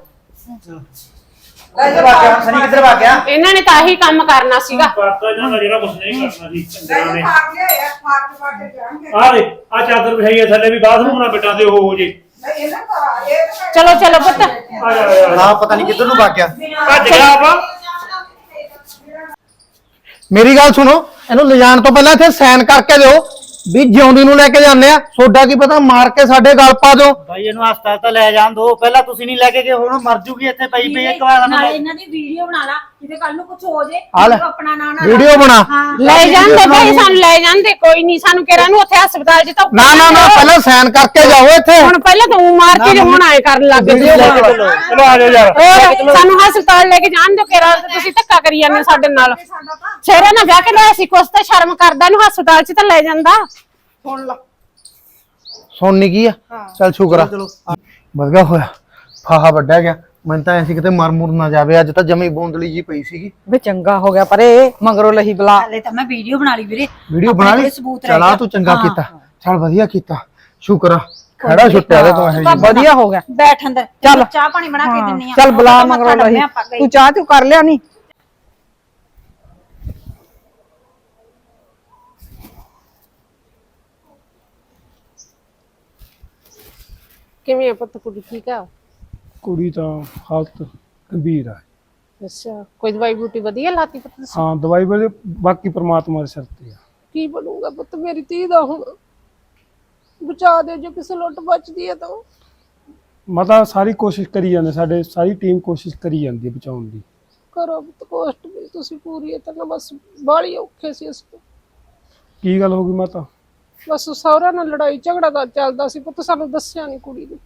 Speaker 8: ਕਿੱਧਰ ਭੱਗ ਗਿਆ ਸਨੀ ਕਿੱਧਰ ਭੱਗ ਗਿਆ?
Speaker 7: ਇਹਨਾਂ ਨੇ ਤਾਂ ਆਹੀ ਕੰਮ ਕਰਨਾ ਸੀਗਾ।
Speaker 6: ਕਰਤਾ ਇਹਨਾਂ ਦਾ ਜਿਹੜਾ ਕੁਝ ਨਹੀਂ ਕਰਨਾ ਸੀ ਕੰਜਰਾਂ ਨੇ।
Speaker 5: ਫਾਕ ਲਿਆ ਯਾਰ ਫਾਕ ਫਾਕ ਕੇ ਜਾਣਗੇ।
Speaker 6: ਆ ਦੇ ਆ ਚਾਦਰ ਵਿਛਾਈ ਹੈ ਥੱਲੇ ਵੀ ਬਾਥਰੂਮ ਨਾ ਬਿਟਾ ਦੇ ਉਹ ਹੋ ਜੇ।
Speaker 5: ਇਹਨਾਂ ਦਾ ਇਹ ਤਾਂ
Speaker 7: ਚਲੋ ਚਲੋ ਪੁੱਤ।
Speaker 6: ਆ ਜਾ ਯਾਰ
Speaker 8: ਨਾ ਪਤਾ ਨਹੀਂ ਕਿੱਧਰ ਨੂੰ ਭੱਗ ਗਿਆ।
Speaker 6: ਭੱਜ ਗਿਆ ਆਪਾਂ।
Speaker 1: ਮੇਰੀ ਗੱਲ ਸੁਣੋ ਇਹਨੂੰ ਲਿਜਾਣ ਤੋਂ ਪਹਿਲਾਂ ਇੱਥੇ ਸਾਈਨ ਕਰਕੇ ਦਿਓ ਵੀ ਜਿਉਂਦੀ ਨੂੰ ਲੈ ਕੇ ਜਾਂਦੇ ਆ। ਸੋਡਾ ਕੀ ਪਤਾ ਮਾਰ ਕੇ ਸਾਡੇ ਗਲ ਪਾ ਦਿਓ।
Speaker 8: ਭਾਈ ਇਹਨੂੰ ਹਸਪਤਾਲ ਤਾਂ ਲੈ ਜਾਣ ਦੋ। ਪਹਿਲਾਂ ਤੁਸੀਂ ਨਹੀਂ ਲੈ ਕੇ ਗਏ ਹੁਣ ਮਰ ਜੂਗੀ ਇੱਥੇ ਪਈ ਪਈ ਇੱਕ ਵਾਰ ਸਾਨੂੰ
Speaker 2: ਨਾਲੇ ਇਹਨਾਂ ਦੀ ਵੀਡੀਓ ਬਣਾ ਲਾ। ਕਿਤੇ ਕੱਲ ਨੂੰ ਕੁਝ ਹੋ ਜੇ
Speaker 1: ਆ ਲੈ।
Speaker 2: ਤੂੰ ਆਪਣਾ ਨਾਂ ਨਾ
Speaker 1: ਵੀਡੀਓ ਬਣਾ।
Speaker 7: ਲੈ ਜਾਂਦੇ ਭਾਈ ਸਾਨੂੰ ਲੈ ਜਾਂਦੇ ਕੋਈ ਨਹੀਂ ਸਾਨੂੰ ਕਿਹੜਾ ਨੂੰ ਉੱਥੇ ਹਸਪਤਾਲ 'ਚ ਤਾਂ
Speaker 1: ਨਾ ਨਾ ਨਾ ਪਹਿਲਾਂ ਸਾਈਨ ਕਰਕੇ ਜਾਓ ਇੱਥੇ।
Speaker 7: ਹੁਣ ਪਹਿਲਾਂ ਤਾਂ ਊਂ ਮਾਰ ਕੇ ਹੁਣ ਆਏ ਕਰਨ ਲੱਗ ਗਏ।
Speaker 1: ਵੀਡੀਓ
Speaker 7: ਤੁਸੀਂ।
Speaker 1: ਬਣਾ। ਲਓ।
Speaker 6: ਚਲੋ ਆ ਜਾ ਯਾਰ।
Speaker 7: ਹੋਰ ਸਾਨੂੰ ਹਸਪਤਾਲ ਲੈ ਕੇ ਜਾਣ ਦਿਓ ਕਿਹੜਾ ਤੁਸੀਂ ਧੱਕਾ ਕਰੀ ਜਾਂਦੇ ਸਾਡੇ ਨਾਲ। ਸ਼ੇਰਾ ਨਾ ਵਿਆਹ ਕੇ ਲਿਆ ਸੀ ਕੁਛ ਤਾਂ ਸ਼ਰਮ ਕਰਦਾ ਹਸਪਤਾਲ 'ਚ ਤਾਂ ਲੈ ਜਾਂਦਾ।
Speaker 5: ਸੁਣ ਲਾ।
Speaker 1: ਸੁਣਨੀ ਕੀ ਆ? ਚੱਲ ਸ਼ੁਕਰ ਆ। ਵਧੀਆ ਹੋਇਆ। ਫਾਹਾ ਵੱਡਾ ਗਿਆ। ਮੈਨੂੰ ਤਾਂ ਐਸੀ ਕਿਤੇ ਮਰ ਮੁਰ ਨਾ ਜਾਵੇ ਅੱਜ ਤਾਂ ਜਮੀ ਬੋਂਦਲੀ ਜੀ ਪਈ ਸੀਗੀ।
Speaker 4: ਵੇ ਚੰਗਾ ਹੋ ਗਿਆ ਪਰੇ ਮਗਰੋਂ ਲਹੀ ਬਲਾ।
Speaker 2: ਹਲੇ ਤਾਂ ਮੈਂ ਵੀਡੀਓ ਬਣਾ ਲਈ ਵੀਰੇ।
Speaker 1: ਵੀਡੀਓ ਬਣਾ ਲਈ? ਚਲਾ। ਤੂੰ ਚੰਗਾ। ਕੀਤਾ। ਚੱਲ ਵਧੀਆ ਕੀਤਾ। ਸ਼ੁਕਰ ਆ। ਖੜਾ ਛੁੱਟਿਆ ਤੇ ਤੂੰ ਇਹ
Speaker 4: ਵਧੀਆ ਹੋ ਗਿਆ।
Speaker 2: ਬੈਠ ਅੰਦਰ।
Speaker 4: ਚੱਲ।
Speaker 2: ਚਾਹ ਪਾਣੀ ਬਣਾ ਕੇ ਦਿੰਨੀ ਆ।
Speaker 4: ਚੱਲ ਬੁਲਾ ਮਗਰੋਂ ਲਹੀ। ਤੂੰ ਚਾਹ ਤੂੰ ਕਰ ਲਿਆ ਨਹੀਂ
Speaker 7: ਕਿਵੇਂ ਆ ਪੁੱਤ ਕੁੜੀ ਠੀਕ ਆ?
Speaker 11: ਕੁੜੀ ਤਾਂ ਹਾਲਤ ਗੰਭੀਰ ਆ।
Speaker 7: ਅੱਛਾ ਕੋਈ ਦਵਾਈ ਬੂਟੀ ਵਧੀਆ ਲਾਤੀ ਪੁੱਤ?
Speaker 11: ਹਾਂ ਦਵਾਈ ਵੇਲੇ ਬਾਕੀ ਪ੍ਰਮਾਤਮਾ ਦੇ ਸਿਰ ਤੇ ਆ।
Speaker 5: ਕੀ ਬਣੂਗਾ ਪੁੱਤ ਮੇਰੀ ਧੀ ਦਾ ਹੁਣ ਬਚਾ ਦੇ ਜੇ ਕਿਸੇ ਲੁੱਟ ਬਚਦੀ ਹੈ ਤਾਂ
Speaker 11: ਮਤਾ ਸਾਰੀ ਕੋਸ਼ਿਸ਼ ਕਰੀ ਜਾਂਦੇ ਸਾਡੇ ਸਾਰੀ ਟੀਮ ਕੋਸ਼ਿਸ਼ ਕਰੀ ਜਾਂਦੀ ਹੈ ਬਚਾਉਣ ਦੀ।
Speaker 5: ਕਰੋ ਪੁੱਤ ਕੋਸ਼ਟ ਵੀ ਤੁਸੀਂ ਪੂਰੀ ਹੈ ਤਾਂ ਬਸ ਬਾਲੀ ਔਖੇ ਸੀ ਅਸੀਂ
Speaker 11: ਕੀ ਗੱਲ ਹੋ ਗਈ ਮਾਤਾ?
Speaker 5: ਬਸ ਸਹੁਰਾ ਨਾਲ ਲੜਾਈ ਝਗੜਾ ਦਾ ਚੱਲਦਾ ਸੀ ਪੁੱਤ ਸਾਨੂੰ ਦੱਸਿਆ ਨਹੀਂ ਕੁੜੀ ਨੇ।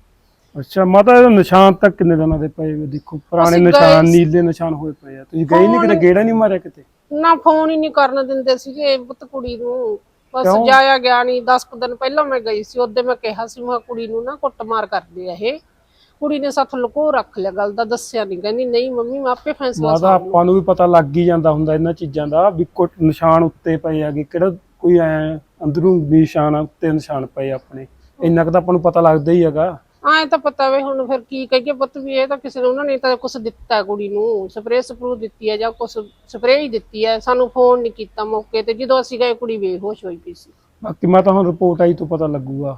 Speaker 11: ਅੱਛਾ ਮਾਤਾ ਇਹਦੇ ਨਿਸ਼ਾਨ ਤਾਂ ਕਿੰਨੇ ਦਿਨਾਂ ਦੇ ਪਏ ਵੇ? ਦੇਖੋ ਪੁਰਾਣੇ
Speaker 5: ਅਸੀਂ ਗਏ
Speaker 11: ਨਿਸ਼ਾਨ
Speaker 5: ਸੀ।
Speaker 11: ਨੀਲੇ ਨਿਸ਼ਾਨ ਹੋਏ ਪਏ ਆ। ਤੁਸੀਂ ਗਏ ਨਹੀਂ ਕਿਤੇ? ਗੇੜਾ ਨਹੀਂ ਮਾਰਿਆ ਕਿਤੇ?
Speaker 5: ਨਾ ਫੋਨ ਹੀ ਨਹੀਂ ਕਰਨ ਦਿੰਦੇ ਸੀਗੇ ਪੁੱਤ ਕੁੜੀ ਨੂੰ। ਬਸ
Speaker 11: ਕਿਉਂ?
Speaker 5: ਜਾਇਆ ਗਿਆ ਨਹੀਂ 10 ਕੁ ਦਿਨ ਪਹਿਲਾਂ ਮੈਂ ਗਈ ਸੀ। ਉਹਦੇ ਮੈਂ ਕਿਹਾ ਸੀ ਮੈਂ ਕੁੜੀ ਨੂੰ ਨਾ ਕੁੱਟਮਾਰ ਕਰਦੇ ਆ ਇਹ। ਕੁੜੀ ਨੇ ਸਾਥ ਲੁਕੋ ਰੱਖ ਲਿਆ ਗੱਲ ਦਾ ਦੱਸਿਆ ਨਹੀਂ ਕਹਿੰਦੀ ਨਹੀਂ ਮੰਮੀ ਮੈਂ ਆਪੇ ਫੈਸਲਾ
Speaker 11: ਮਾਤਾ
Speaker 5: ਸਾਂਭ ਲਊਂ।
Speaker 11: ਆਪਾਂ ਨੂੰ ਵੀ ਪਤਾ ਲੱਗ ਹੀ ਜਾਂਦਾ ਹੁੰਦਾ ਇਹਨਾਂ ਚੀਜ਼ਾਂ ਦਾ ਵੀ ਕੁੱਟ ਨਿਸ਼ਾਨ ਉੱਤੇ ਪਏ ਆਗੇ ਕਿਹੜਾ ਕੋਈ ਐ ਅੰਦਰੋਂ ਨਿਸ਼ਾਨ ਆ, ਉੱਤੇ ਨਿਸ਼ਾਨ ਪਏ ਆਪਣੇ। ਇੰਨਾ ਕੁ ਤਾਂ ਆਪਾਂ ਨੂੰ ਪਤਾ ਲੱਗਦਾ ਹੀ ਹੈਗਾ।
Speaker 5: ਐ ਤਾਂ ਪਤਾ ਵੇ ਹੁਣ ਫਿਰ ਕੀ ਕਹੀਏ ਪੁੱਤ ਵੀ ਇਹ ਤਾਂ ਕਿਸੇ ਨੇ ਉਹਨਾਂ ਨੇ ਤਾਂ ਕੁਝ ਦਿੱਤਾ ਕੁੜੀ ਨੂੰ ਸਪਰੇਅ ਸਪਰੂ ਦਿੱਤੀ ਹੈ ਜਾਂ ਕੁਝ ਸਪਰੇਅ ਹੀ ਦਿੱਤੀ ਹੈ ਸਾਨੂੰ ਫੋਨ ਨਹੀਂ ਕੀਤਾ ਮੌਕੇ ਤੇ ਜਦੋਂ ਅਸੀਂ ਗਏ ਕੁੜੀ ਬੇਹੋਸ਼ ਹੋਈ ਪਈ ਸੀ।
Speaker 11: ਬਾਕੀ ਮੈਂ ਤਾਂ ਹੁਣ ਰਿਪੋਰਟ ਆਈ ਤੋਂ ਪਤਾ ਲੱਗੂਗਾ।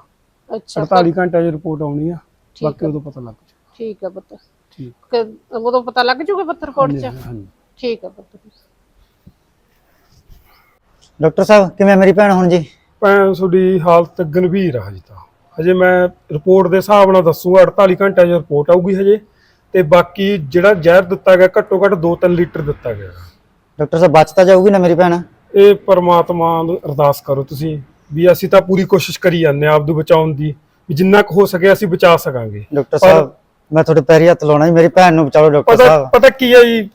Speaker 5: ਅੱਛਾ
Speaker 11: 48 ਘੰਟੇ 'ਚ ਰਿਪੋਰਟ ਆਉਣੀ ਆ
Speaker 5: ਠੀਕ
Speaker 11: ਬਾਕੀ
Speaker 5: ਆ।
Speaker 11: ਉਦੋਂ ਪਤਾ ਲੱਗ ਜੂ
Speaker 5: ਠੀਕ ਹੈ ਪੁੱਤ।
Speaker 11: ਠੀਕ।
Speaker 5: ਕਿ ਉਦੋਂ ਪਤਾ ਲੱਗ ਜੂਗਾ ਪੁੱਤ ਰਿਪੋਰਟ ਚ?
Speaker 11: ਹਾਂਜੀ
Speaker 5: ਠੀਕ ਹੈ ਪੁੱਤ।
Speaker 8: ਡਾਕਟਰ ਸਾਹਿਬ ਕਿਵੇਂ ਮੇਰੀ ਭੈਣ ਹੁਣ ਜੀ?
Speaker 11: ਭੈਣ ਤੁਹਾਡੀ ਹਾਲਤ ਗੰਭੀਰ ਆ ਹਜੇ ਤਾਂ। ਹਜੇ ਮੈਂ ਰਿਪੋਰਟ ਦੇ ਹਿਸਾਬ ਨਾਲ ਦੱਸੂਗਾ 48 ਘੰਟਿਆਂ 'ਚ ਰਿਪੋਰਟ ਆਊਗੀ ਹਜੇ। ਤੇ ਬਾਕੀ ਜਿਹੜਾ ਜ਼ਹਿਰ ਦਿੱਤਾ ਗਿਆ ਘੱਟੋ ਘੱਟ 2-3 ਲੀਟਰ ਦਿੱਤਾ ਗਿਆ।
Speaker 8: ਡਾਕਟਰ ਸਾਹਿਬ ਬਚ ਤਾਂ ਜਾਊਗੀ ਨਾ ਮੇਰੀ ਭੈਣ?
Speaker 11: ਇਹ ਪਰਮਾਤਮਾ ਨੂੰ ਅਰਦਾਸ ਕਰੋ ਤੁਸੀਂ ਵੀ ਅਸੀਂ ਤਾਂ ਪੂਰੀ ਕੋਸ਼ਿਸ਼ ਕਰੀ ਜਾਂਦੇ ਆ ਆਪਨੂੰ ਬਚਾਉਣ ਦੀ ਵੀ ਜਿੰਨਾ ਕੁ ਹੋ ਸਕੇ ਅਸੀਂ ਬਚਾ ਸਕਾਂਗੇ।
Speaker 8: ਡਾਕਟਰ
Speaker 11: ਪਰ
Speaker 8: ਸਾਹਿਬ ਮੈਂ ਤੁਹਾਡੇ ਪੈਰੀ ਹੱਥ ਲਾਉਣਾ ਜੀ ਮੇਰੀ ਭੈਣ ਨੂੰ ਬਚਾਓ ਡਾਕਟਰ
Speaker 11: ਪਤਾ
Speaker 8: ਸਾਹਿਬ।
Speaker 11: ਪਤਾ ਕੀ ਹੈ ਜੀ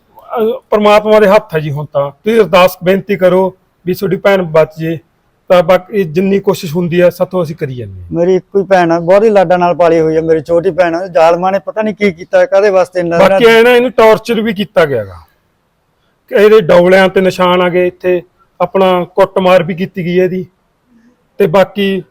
Speaker 11: ਪ੍ਰਮਾਤਮਾ ਦੇ ਹੱਥ ਹੈ ਜੀ ਹੁਣ ਤਾਂ। ਤੁਸੀਂ ਅਰਦਾਸ ਬੇਨਤੀ ਕਰੋ ਵੀ ਤੁਹਾਡੀ ਭੈਣ ਬਚ ਜੇ। ਤਾਂ ਬਾਕੀ ਜਿੰਨੀ ਕੋਸ਼ਿਸ਼ ਹੁੰਦੀ ਹੈ ਸਾਥੋਂ ਅਸੀਂ ਕਰੀ ਜਾਂਦੇ ਹਾਂ।
Speaker 8: ਮੇਰੀ ਇੱਕੋ ਹੀ ਭੈਣ ਆ ਬਹੁਤ ਹੀ ਲਾਡਾਂ ਨਾਲ ਪਾਲੀ ਹੋਈ ਹੈ ਮੇਰੀ ਛੋਟੀ ਭੈਣ ਆ ਜ਼ਾਲਮਾਂ ਨੇ ਪਤਾ ਨਹੀਂ ਕੀ ਕੀਤਾ ਕਾਦੇ ਵਾਸਤੇ ਇੰਨਾ
Speaker 11: ਬਾਕੀ ਇਹ ਨਾ ਇਹਨੂੰ ਟੌਰਚਰ ਵੀ ਕੀਤਾ ਗਿਆਗਾ। ਇਹਦੇ ਡੌਲਿਆਂ ਤੇ ਨਿਸ਼ਾਨ ਆ ਗਏ ਇੱਥੇ ਆਪਣਾ ਕੁੱਟਮਾਰ ਵੀ ਕੀਤੀ ਗਈ ਹੈ ਇਹਦੀ। ਤੇ ਬਾਕੀ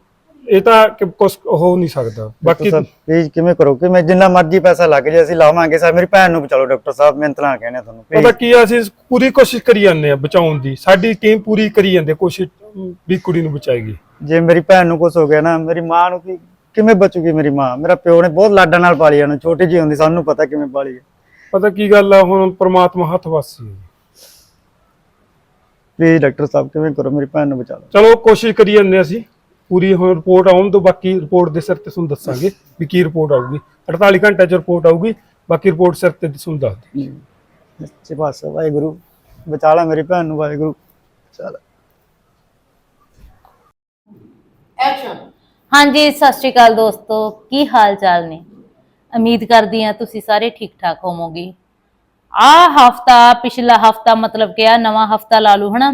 Speaker 11: ਇਹ ਤਾਂ ਕਿ ਕੁਛ ਹੋ ਨਹੀਂ ਸਕਦਾ। ਬਾਕੀ
Speaker 8: ਪਲੀਜ਼ ਕਿਵੇਂ ਕਰੋ? ਕਿ ਮੈਂ ਜਿੰਨਾ ਮਰਜ਼ੀ ਪੈਸਾ ਲੱਗ ਜੇ ਅਸੀਂ ਲਾਵਾਂਗੇ। ਸਰ ਮੇਰੀ ਭੈਣ ਨੂੰ ਬਚਾਓ ਡਾਕਟਰ ਸਾਹਿਬ ਮਿਹਨਤ ਨਾਲ ਕਹਿੰਦੇ ਤੁਹਾਨੂੰ।
Speaker 11: ਪਤਾ। ਕੀ ਆ, ਅਸੀਂ ਪੂਰੀ ਕੋਸ਼ਿਸ਼ ਕਰੀ ਜਾਂਦੇ ਆ ਬਚਾਉਣ ਦੀ। ਸਾਡੀ ਟੀਮ ਪੂਰੀ ਕਰੀ ਜਾਂਦੀ ਕੋਸ਼ਿਸ਼ ਵੀ ਕੁੜੀ ਨੂੰ ਬਚਾਏਗੀ
Speaker 8: ਜੇ ਮੇਰੀ ਭੈਣ ਨੂੰ ਕੁਝ ਹੋ ਗਿਆ ਨਾ ਮੇਰੀ ਮਾਂ ਨੂੰ ਕੀ ਕਿਵੇਂ ਬਚੂਗੀ ਮੇਰੀ ਮਾਂ? ਮੇਰਾ ਪਿਓ ਨੇ ਬਹੁਤ ਲਾਡਾਂ ਨਾਲ ਪਾਲੀ ਉਹਨੂੰ ਛੋਟੀ ਜੀ ਹੁੰਦੀ ਸਾਨੂੰ ਪਤਾ ਕਿਵੇਂ ਪਾਲੀ
Speaker 11: ਪਤਾ ਕੀ ਗੱਲ ਆ ਹੁਣ ਪ੍ਰਮਾਤਮਾ ਹੱਥ ਵਾਸੀ ਹੈ
Speaker 8: ਪਲੀਜ਼ ਡਾਕਟਰ ਸਾਹਿਬ ਕਿਵੇਂ ਕਰੋ? ਮੇਰੀ ਭੈਣ ਨੂੰ ਬਚਾ ਲਓ।
Speaker 11: ਚਲੋ ਕੋਸ਼ਿਸ਼ ਕਰੀ ਜਾਂਦੇ ਅਸੀਂ। ਪੂਰੀ ਹੁਣ ਰਿਪੋਰਟ ਆਉਣ ਤੋਂ ਬਾਕੀ ਰਿਪੋਰਟ ਦੇ ਸਿਰ ਤੇ ਤੁਹਾਨੂੰ ਦੱਸਾਂਗੇ ਵੀ ਕੀ ਰਿਪੋਰਟ ਆਊਗੀ। 48 ਘੰਟੇ ਚ ਰਿਪੋਰਟ ਆਊਗੀ ਬਾਕੀ ਰਿਪੋਰਟ ਸਿਰ ਤੇ ਤੁਹਾਨੂੰ ਦੱਸ ਦਿਆਂਗੇ।
Speaker 8: ਸੱਚੇ ਪਾਤਸ਼ਾਹ ਵਾਹਿਗੁਰੂ। ਬਚਾ ਲੈ ਮੇਰੀ ਭੈਣ ਨੂੰ ਵਾਹਿਗੁਰੂ। ਚਲ।
Speaker 3: ਹਾਂਜੀ ਸਤਿ ਸ਼੍ਰੀ ਅਕਾਲ ਦੋਸਤੋ। ਕੀ ਹਾਲ ਚਾਲ ਨੇ? ਉਮੀਦ ਕਰਦੀ ਹਾਂ ਤੁਸੀਂ ਸਾਰੇ ਠੀਕ ਠਾਕ ਹੋਵੋਗੇ। ਆ ਹਫਤਾ ਪਿਛਲਾ ਹਫਤਾ ਮਤਲਬ ਕਿ ਆ ਨਵਾਂ ਹਫਤਾ ਲਾ ਲਓ ਹਨਾ?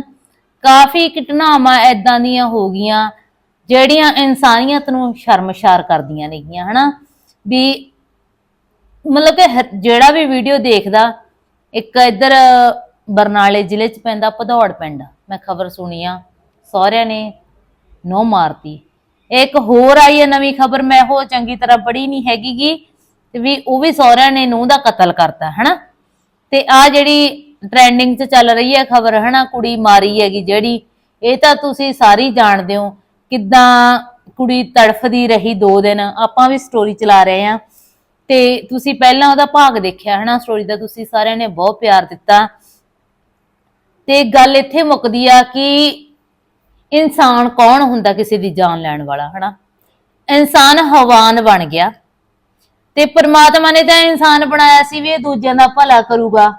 Speaker 3: ਕਾਫੀ ਘਟਨਾਵਾਂ ਐਦਾਂ ਦੀਆਂ ਹੋ ਗਈਆਂ। ਜਿਹੜੀਆਂ ਇਨਸਾਨੀਅਤ ਨੂੰ ਸ਼ਰਮਸ਼ਾਰ ਕਰਦੀਆਂ ਨੇਗੀਆਂ, ਹਨਾ? ਵੀ ਮਤਲਬ ਕਿ ਜਿਹੜਾ ਵੀ ਵੀਡੀਓ ਦੇਖਦਾ, ਇੱਕ ਇੱਧਰ ਬਰਨਾਲੇ ਜ਼ਿਲ੍ਹੇ 'ਚ ਪੈਂਦਾ, ਭਦੌੜ ਪਿੰਡ। ਮੈਂ ਖਬਰ ਸੁਣੀ ਆ, ਸਹੁਰਿਆਂ ਨੇ ਨੋ ਮਾਰਤੀ। ਇੱਕ ਹੋਰ ਆਈ ਹੈ ਨਵੀਂ ਖਬਰ, ਮੈਂ ਉਹ ਚੰਗੀ ਤਰ੍ਹਾਂ ਪੜ੍ਹੀ ਨਹੀਂ ਹੈਗੀਗੀ, ਤੇ ਵੀ ਉਹ ਵੀ ਸਹੁਰਿਆਂ ਨੇ ਨੂੰਹ ਦਾ ਕਤਲ ਕਰਤਾ, ਹਨਾ? ਤੇ ਆ ਜਿਹੜੀ ਟ੍ਰੈਂਡਿੰਗ 'ਚ ਚੱਲ ਰਹੀ ਹੈ ਖਬਰ, ਹਨਾ? ਕੁੜੀ ਮਾਰੀ ਹੈਗੀ ਜਿਹੜੀ, ਇਹ ਤਾਂ ਤੁਸੀਂ ਸਾਰੀ ਜਾਣਦੇ ਹੋ ਕਿੱਦਾਂ ਕੁੜੀ ਤੜਫਦੀ ਰਹੀ 2 ਦਿਨ, ਆਪਾਂ ਵੀ ਸਟੋਰੀ ਚਲਾ ਰਹੇ ਆ ਤੇ ਤੁਸੀਂ ਪਹਿਲਾਂ ਉਹਦਾ ਭਾਗ ਦੇਖਿਆ ਹਨਾ ਸਟੋਰੀ ਦਾ ਤੁਸੀਂ ਸਾਰਿਆਂ ਨੇ ਬਹੁਤ ਪਿਆਰ ਦਿੱਤਾ। ਤੇ ਗੱਲ ਇੱਥੇ ਮੁੱਕਦੀ ਆ ਕਿ ਇਨਸਾਨ ਕੌਣ ਹੁੰਦਾ ਕਿਸੇ ਦੀ ਜਾਨ ਲੈਣ ਵਾਲਾ, ਹਨਾ? ਇਨਸਾਨ ਹਵਾਨ ਬਣ ਗਿਆ। ਤੇ ਪ੍ਰਮਾਤਮਾ ਨੇ ਤਾਂ ਇਨਸਾਨ ਬਣਾਇਆ ਸੀ ਵੀ ਇਹ ਦੂਜਿਆਂ ਦਾ ਭਲਾ ਕਰੂਗਾ,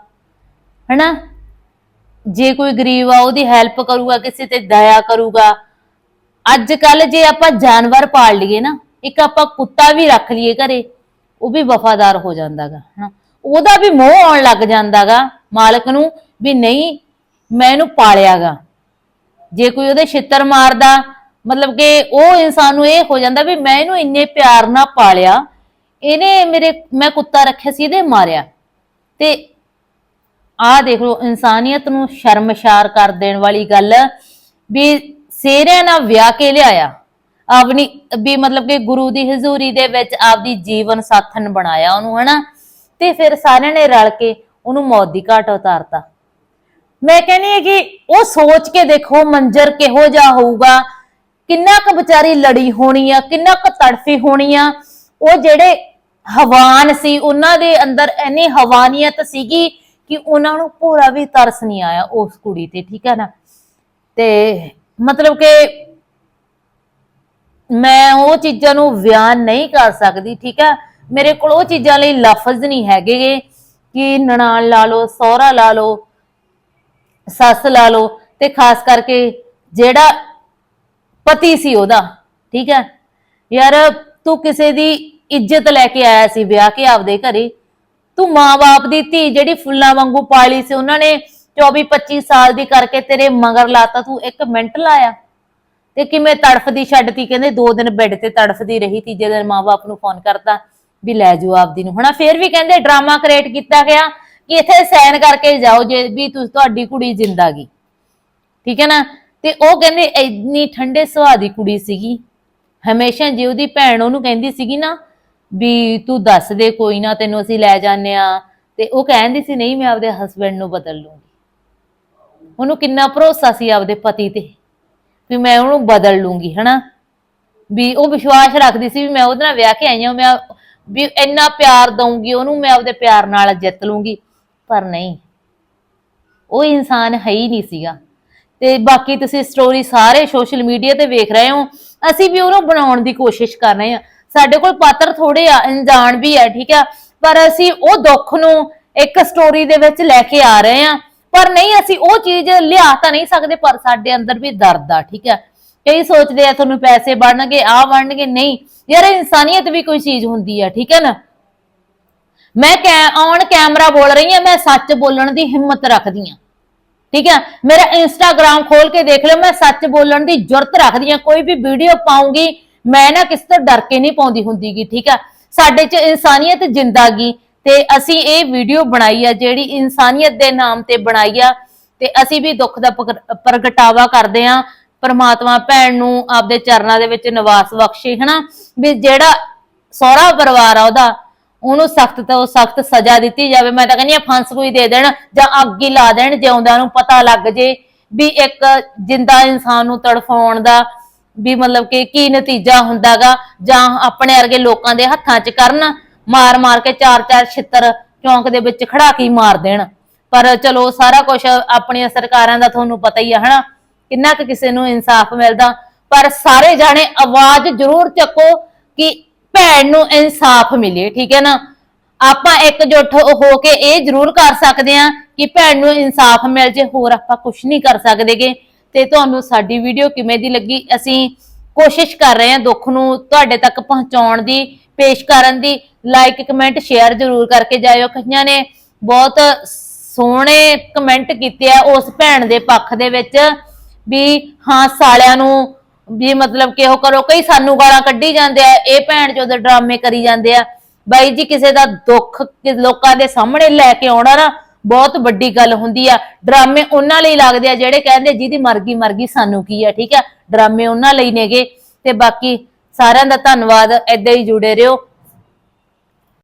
Speaker 3: ਹਨਾ? ਜੇ ਕੋਈ ਗਰੀਬ ਆ, ਉਹਦੀ ਹੈਲਪ ਕਰੂਗਾ, ਕਿਸੇ ਤੇ ਦਇਆ ਕਰੂਗਾ ਅੱਜ ਕੱਲ ਜੇ ਆਪਾਂ ਜਾਨਵਰ ਪਾਲ ਲਈਏ ਨਾ, ਇੱਕ ਆਪਾਂ ਕੁੱਤਾ ਵੀ ਰੱਖ ਲਈਏ ਘਰੇ, ਉਹ ਵੀ ਵਫਾਦਾਰ ਹੋ ਜਾਂਦਾਗਾ, ਹਨਾ? ਉਹਦਾ ਵੀ ਮੋਹ ਆਉਣ ਲੱਗ ਜਾਂਦਾਗਾ, ਮਾਲਕ ਨੂੰ ਵੀ ਨਹੀਂ, ਮੈਂ ਇਹਨੂੰ ਪਾਲਿਆਗਾ। ਜੇ ਕੋਈ ਉਹਦੇ ਛਿੱਤਰ ਮਾਰਦਾ, ਮਤਲਬ ਕਿ ਉਹ ਇਨਸਾਨ ਨੂੰ ਇਹ ਹੋ ਜਾਂਦਾ ਵੀ ਮੈਂ ਇਹਨੂੰ ਇੰਨੇ ਪਿਆਰ ਨਾਲ ਪਾਲਿਆ, ਇਹਨੇ ਮੇਰੇ, ਮੈਂ ਕੁੱਤਾ ਰੱਖਿਆ ਸੀ, ਇਹਦੇ ਮਾਰਿਆ। ਤੇ ਆਹ ਦੇਖ ਲਓ, ਇਨਸਾਨੀਅਤ ਨੂੰ ਸ਼ਰਮਸ਼ਾਰ ਕਰ ਦੇਣ ਵਾਲੀ ਗੱਲ ਵੀ ਸੇਰਿਆਂ ਨਾਲ ਵਿਆਹ ਕੇ ਲਿਆਇਆ। ਆਪਣੀ ਵੀ ਮਤਲਬ ਕਿ ਗੁਰੂ ਦੀ ਹਜ਼ੂਰੀ ਦੇ ਵਿੱਚ ਆਪਦੀ ਜੀਵਨ ਸਾਥਣ ਬਣਾਇਆ ਉਹਨੂੰ, ਹਨਾ? ਤੇ ਫਿਰ ਸਾਰਿਆਂ ਨੇ ਰਲ ਕੇ ਉਹਨੂੰ ਮੌਤ ਦੀ ਘਾਟ ਉਤਾਰਤਾ। ਮੈਂ ਕਹਿੰਦੀ ਹਾਂ ਕਿ ਉਹ ਸੋਚ ਕੇ ਦੇਖੋ ਮੰਜ਼ਰ ਕਿਹੋ ਜਿਹਾ ਹੋਊਗਾ, ਕਿੰਨਾ ਕੁ ਵਿਚਾਰੀ ਲੜੀ ਹੋਣੀ ਆ, ਕਿੰਨਾ ਕੁ ਤੜਫੀ ਹੋਣੀ ਆ। ਉਹ ਜਿਹੜੇ ਹਵਾਨ ਸੀ, ਉਹਨਾਂ ਦੇ ਅੰਦਰ ਇੰਨੀ ਹਵਾਨੀਅਤ ਸੀਗੀ ਕਿ ਉਹਨਾਂ ਨੂੰ ਭੋਰਾ ਵੀ ਤਰਸ ਨਹੀਂ ਆਇਆ ਉਸ ਕੁੜੀ ਤੇ, ਠੀਕ ਹੈ ਨਾ? ਤੇ ਮਤਲਬ ਕਿ ਮੈਂ ਉਹ ਚੀਜ਼ਾਂ ਨੂੰ ਬਿਆਨ ਨਹੀਂ ਕਰ ਸਕਦੀ, ਠੀਕ ਹੈ? ਮੇਰੇ ਕੋਲ ਉਹ ਚੀਜ਼ਾਂ ਲਈ ਲਫ਼ਜ਼ ਨਹੀਂ ਹੈਗੇ ਕਿ ਨਨਾਣ ਲਾ ਲਓ, ਸਹੁਰਾ ਲਾ ਲਓ, ਸੱਸ ਲਾ ਲਓ ਤੇ ਖਾਸ ਕਰਕੇ ਜਿਹੜਾ ਪਤੀ ਸੀ ਉਹਦਾ, ਠੀਕ ਹੈ? ਯਾਰ ਤੂੰ ਕਿਸੇ ਦੀ ਇੱਜ਼ਤ ਲੈ ਕੇ ਆਇਆ ਸੀ ਵਿਆਹ ਕੇ ਆਪਦੇ ਘਰੇ। ਤੂੰ ਮਾਂ-ਬਾਪ ਦੀ ਧੀ ਜਿਹੜੀ ਫੁੱਲਾਂ ਵਾਂਗੂ ਪਾਲੀ ਸੀ, ਉਹਨਾਂ ਨੇ 24-25 ਸਾਲ ਦੀ ਕਰਕੇ ਤੇਰੇ ਮਗਰ ਲਾਤਾ, ਤੂੰ ਇੱਕ ਮਿੰਟ ਲਾਇਆ। ਤੇ ਕਿਵੇਂ ਤੜਫਦੀ ਛੱਡਤੀ ਕਹਿੰਦੇ ਦੋ ਦਿਨ ਬੈੱਡ ਤੇ ਤੜਫਦੀ ਰਹੀ, ਤੀਜੇ ਦਿਨ ਮਾਂ-ਬਾਪ ਨੂੰ ਫੋਨ ਕਰਤਾ ਵੀ ਲੈ ਜਾਓ ਆਪਦੀ ਨੂੰ। ਹਨਾ, ਫੇਰ ਵੀ ਕਹਿੰਦੇ ਡਰਾਮਾ ਕ੍ਰੀਏਟ ਕੀਤਾ ਗਿਆ ਕਿ ਇੱਥੇ ਸਾਈਨ ਕਰਕੇ ਜਾਓ ਜੇ ਵੀ ਤੁਸੀਂ, ਤੁਹਾਡੀ ਕੁੜੀ ਜ਼ਿੰਦਾ ਗੀ ਠੀਕ ਹੈ ਨਾ? ਤੇ ਉਹ ਕਹਿੰਦੇ ਇੰਨੀ ਠੰਡੇ ਸੁਭਾਅ ਦੀ ਕੁੜੀ ਸੀਗੀ। ਹਮੇਸ਼ਾ ਜੇ ਉਹਦੀ ਭੈਣ ਉਹਨੂੰ ਕਹਿੰਦੀ ਸੀਗੀ ਨਾ ਵੀ ਤੂੰ ਦੱਸ ਦੇ ਕੋਈ ਨਾ, ਤੈਨੂੰ ਅਸੀਂ ਲੈ ਜਾਂਦੇ ਆ ਤੇ ਉਹ ਕਹਿੰਦੀ ਸੀ, ਨਹੀਂ, ਮੈਂ ਆਪਦੇ ਹਸਬੰਡ ਨੂੰ ਬਦਲ ਲੂੰਗੀ। ਉਹਨੂੰ ਕਿੰਨਾ ਭਰੋਸਾ ਸੀ ਆਪਦੇ ਪਤੀ ਤੇ ਵੀ ਮੈਂ ਉਹਨੂੰ ਬਦਲ ਲੂੰਗੀ, ਹਨਾ? ਵੀ ਉਹ ਵਿਸ਼ਵਾਸ ਰੱਖਦੀ ਸੀ ਵੀ ਮੈਂ ਉਹਦੇ ਨਾਲ ਵਿਆਹ ਕੇ ਆਈ ਹਾਂ, ਮੈਂ ਵੀ ਇੰਨਾ ਪਿਆਰ ਦਊਂਗੀ ਉਹਨੂੰ, ਮੈਂ ਆਪਦੇ ਪਿਆਰ ਨਾਲ ਜਿੱਤ ਲੂੰਗੀ। ਪਰ ਨਹੀਂ, ਉਹ ਇਨਸਾਨ ਹੈ ਹੀ ਨਹੀਂ ਸੀਗਾ। ਤੇ ਬਾਕੀ ਤੁਸੀਂ ਸਟੋਰੀ ਸਾਰੇ ਸੋਸ਼ਲ ਮੀਡੀਆ ਤੇ ਵੇਖ ਰਹੇ ਹੋ, ਅਸੀਂ ਵੀ ਉਹਨੂੰ ਬਣਾਉਣ ਦੀ ਕੋਸ਼ਿਸ਼ ਕਰ ਰਹੇ ਹਾਂ। ਸਾਡੇ ਕੋਲ ਪਾਤਰ ਥੋੜੇ ਆ, ਅਣਜਾਣ ਵੀ ਆ ਠੀਕ ਆ? ਪਰ ਅਸੀਂ ਉਹ ਦੁੱਖ ਨੂੰ ਇੱਕ ਸਟੋਰੀ ਦੇ ਵਿੱਚ ਲੈ ਕੇ ਆ ਰਹੇ ਹਾਂ। ਪਰ ਨਹੀਂ, ਅਸੀਂ ਉਹ ਚੀਜ਼ ਲਿਆ ਤਾਂ ਨਹੀਂ ਸਕਦੇ, ਪਰ ਸਾਡੇ ਅੰਦਰ ਵੀ ਦਰਦ ਆ, ਠੀਕ ਹੈ? ਕਈ ਸੋਚਦੇ ਆ ਤੁਹਾਨੂੰ ਪੈਸੇ ਬਣਨਗੇ, ਆ ਬਣਨਗੇ, ਨਹੀਂ। ਯਾਰ ਇਨਸਾਨੀਅਤ ਵੀ ਕੋਈ ਚੀਜ਼ ਹੁੰਦੀ ਆ, ਠੀਕ ਹੈ ਨਾ? ਮੈਂ ਕੈ ਔਨ ਕੈਮਰਾ ਬੋਲ ਰਹੀ ਹਾਂ, ਮੈਂ ਸੱਚ ਬੋਲਣ ਦੀ ਹਿੰਮਤ ਰੱਖਦੀ ਹਾਂ, ਠੀਕ ਹੈ? ਮੇਰਾ ਇੰਸਟਾਗ੍ਰam ਖੋਲ ਕੇ ਦੇਖ ਲਿਓ, ਮੈਂ ਸੱਚ ਬੋਲਣ ਦੀ ਜੁਰਤ ਰੱਖਦੀ ਹਾਂ। ਕੋਈ ਵੀ ਵੀਡੀਓ ਪਾਉਂਗੀ, ਮੈਂ ਨਾ ਕਿਸੇ ਤੋਂ ਡਰ ਕੇ ਨਹੀਂ ਪਾਉਂਦੀ ਹੁੰਦੀਗੀ, ਠੀਕ ਹੈ? ਸਾਡੇ 'ਚ ਇਨਸਾਨੀਅਤ ਜਿੰਦਾਗੀ ਤੇ ਅਸੀਂ ਇਹ ਵੀਡੀਓ ਬਣਾਈ ਆ ਜਿਹੜੀ ਇਨਸਾਨੀਅਤ ਦੇ ਨਾਮ ਤੇ ਬਣਾਈ ਆ ਤੇ ਅਸੀਂ ਵੀ ਦੁੱਖ ਦਾ ਪ੍ਰਗਟਾਵਾ ਕਰਦੇ ਆ, ਪਰਮਾਤਮਾ ਭੈਣ ਨੂੰ ਆਪਦੇ ਚਰਨਾਂ ਦੇ ਵਿੱਚ ਨਿਵਾਸ ਬਖਸ਼ੇ, ਹਨਾ? ਵੀ ਜਿਹੜਾ ਸਹੁਰਾ ਪਰਿਵਾਰ ਆ ਉਹਦਾ, ਉਹਨੂੰ ਸਖਤ ਤੋਂ ਸਖਤ ਸਜ਼ਾ ਦਿੱਤੀ ਜਾਵੇ। ਮੈਂ ਤਾਂ ਕਹਿੰਦੀ ਆ ਫਾਂਸ ਕੋਈ ਦੇ ਦੇਣ ਜਾਂ ਅੱਗ ਹੀ ਲਾ ਦੇਣ, ਜਿਉਂਦਿਆਂ ਨੂੰ ਪਤਾ ਲੱਗ ਜੇ ਵੀ ਇੱਕ ਜਿੰਦਾ ਇਨਸਾਨ ਨੂੰ ਤੜਫਾਉਣ ਦਾ ਵੀ ਮਤਲਬ ਕਿ ਕੀ ਨਤੀਜਾ ਹੁੰਦਾਗਾ ਜਾਂ ਆਪਣੇ ਵਰਗੇ ਲੋਕਾਂ ਦੇ ਹੱਥਾਂ 'ਚ ਕਰਨ। ਮਾਰ ਮਾਰ ਕੇ ਚਾਰ ਚਾਰ ਛਿੱਤਰ ਚੌਂਕ ਦੇ ਵਿੱਚ ਖੜਾ ਕੇ ਮਾਰ ਦੇਣ। ਪਰ ਚਲੋ ਸਾਰਾ ਕੁਝ ਆਪਣੀਆਂ ਸਰਕਾਰਾਂ ਦਾ ਤੁਹਾਨੂੰ ਪਤਾ ਹੀ ਆ, ਹਨਾ? ਕਿੰਨਾ ਕੁ ਕਿਸੇ ਨੂੰ ਇਨਸਾਫ ਮਿਲਦਾ। ਪਰ ਸਾਰੇ ਜਾਣੇ ਆਵਾਜ਼ ਜ਼ਰੂਰ ਚੱਕੋ ਕਿ ਭੈਣ ਨੂੰ ਇਨਸਾਫ ਮਿਲੇ, ਠੀਕ ਹੈ ਨਾ? ਆਪਾਂ ਇਕਜੁੱਟ ਹੋ ਕੇ ਇਹ ਜ਼ਰੂਰ ਕਰ ਸਕਦੇ ਆ ਕਿ ਭੈਣ ਨੂੰ ਇਨਸਾਫ ਮਿਲ ਜੇ, ਹੋਰ ਆਪਾਂ ਕੁਝ ਨਹੀਂ ਕਰ ਸਕਦੇਗੇ। ਤੇ ਤੁਹਾਨੂੰ ਸਾਡੀ ਵੀਡੀਓ ਕਿਵੇਂ ਦੀ ਲੱਗੀ? ਅਸੀਂ ਕੋਸ਼ਿਸ਼ ਕਰ ਰਹੇ ਹਾਂ ਦੁੱਖ ਨੂੰ ਤੁਹਾਡੇ ਤੱਕ ਪਹੁੰਚਾਉਣ ਦੀ, ਪੇਸ਼ ਕਰਨ ਦੀ। ਲਾਈਕ ਕਮੈਂਟ ਸ਼ੇਅਰ ਜ਼ਰੂਰ ਕਰਕੇ ਜਾਇਓ। ਕਈਆਂ ਨੇ ਬਹੁਤ ਸੋਹਣੇ ਕਮੈਂਟ ਕੀਤੇ ਆ ਉਸ ਭੈਣ ਦੇ ਪੱਖ ਦੇ ਵਿੱਚ ਵੀ ਹਾਂ, ਸਾਲਿਆਂ ਨੂੰ ਵੀ ਮਤਲਬ ਕਿ ਉਹ ਕਰੋ ਕਈ ਸਾਨੂੰ ਗਾਲਾਂ ਕੱਢੀ ਜਾਂਦੇ ਆ। ਇਹ ਭੈਣ ਚੋਦ ਡਰਾਮੇ ਕਰੀ ਜਾਂਦੇ ਆ। ਬਾਈ ਜੀ, ਕਿਸੇ ਦਾ ਦੁੱਖ ਲੋਕਾਂ ਦੇ ਸਾਹਮਣੇ ਲੈ ਕੇ ਆਉਣਾ ਨਾ, ਬਹੁਤ ਵੱਡੀ ਗੱਲ ਹੁੰਦੀ ਆ। ਡਰਾਮੇ ਉਹਨਾਂ ਲਈ ਲੱਗਦੇ ਆ ਜਿਹੜੇ ਕਹਿੰਦੇ ਜਿਹਦੀ ਮਰਗੀ ਮਰਗੀ ਸਾਨੂੰ ਕੀ ਆ, ਠੀਕ ਆ? ਡਰਾਮੇ ਉਹਨਾਂ ਲਈ ਨੇਗੇ। ਤੇ ਬਾਕੀ ਸਾਰਿਆਂ ਦਾ ਧੰਨਵਾਦ। ਏਦਾਂ ਹੀ ਜੁੜੇ ਰਹੋ।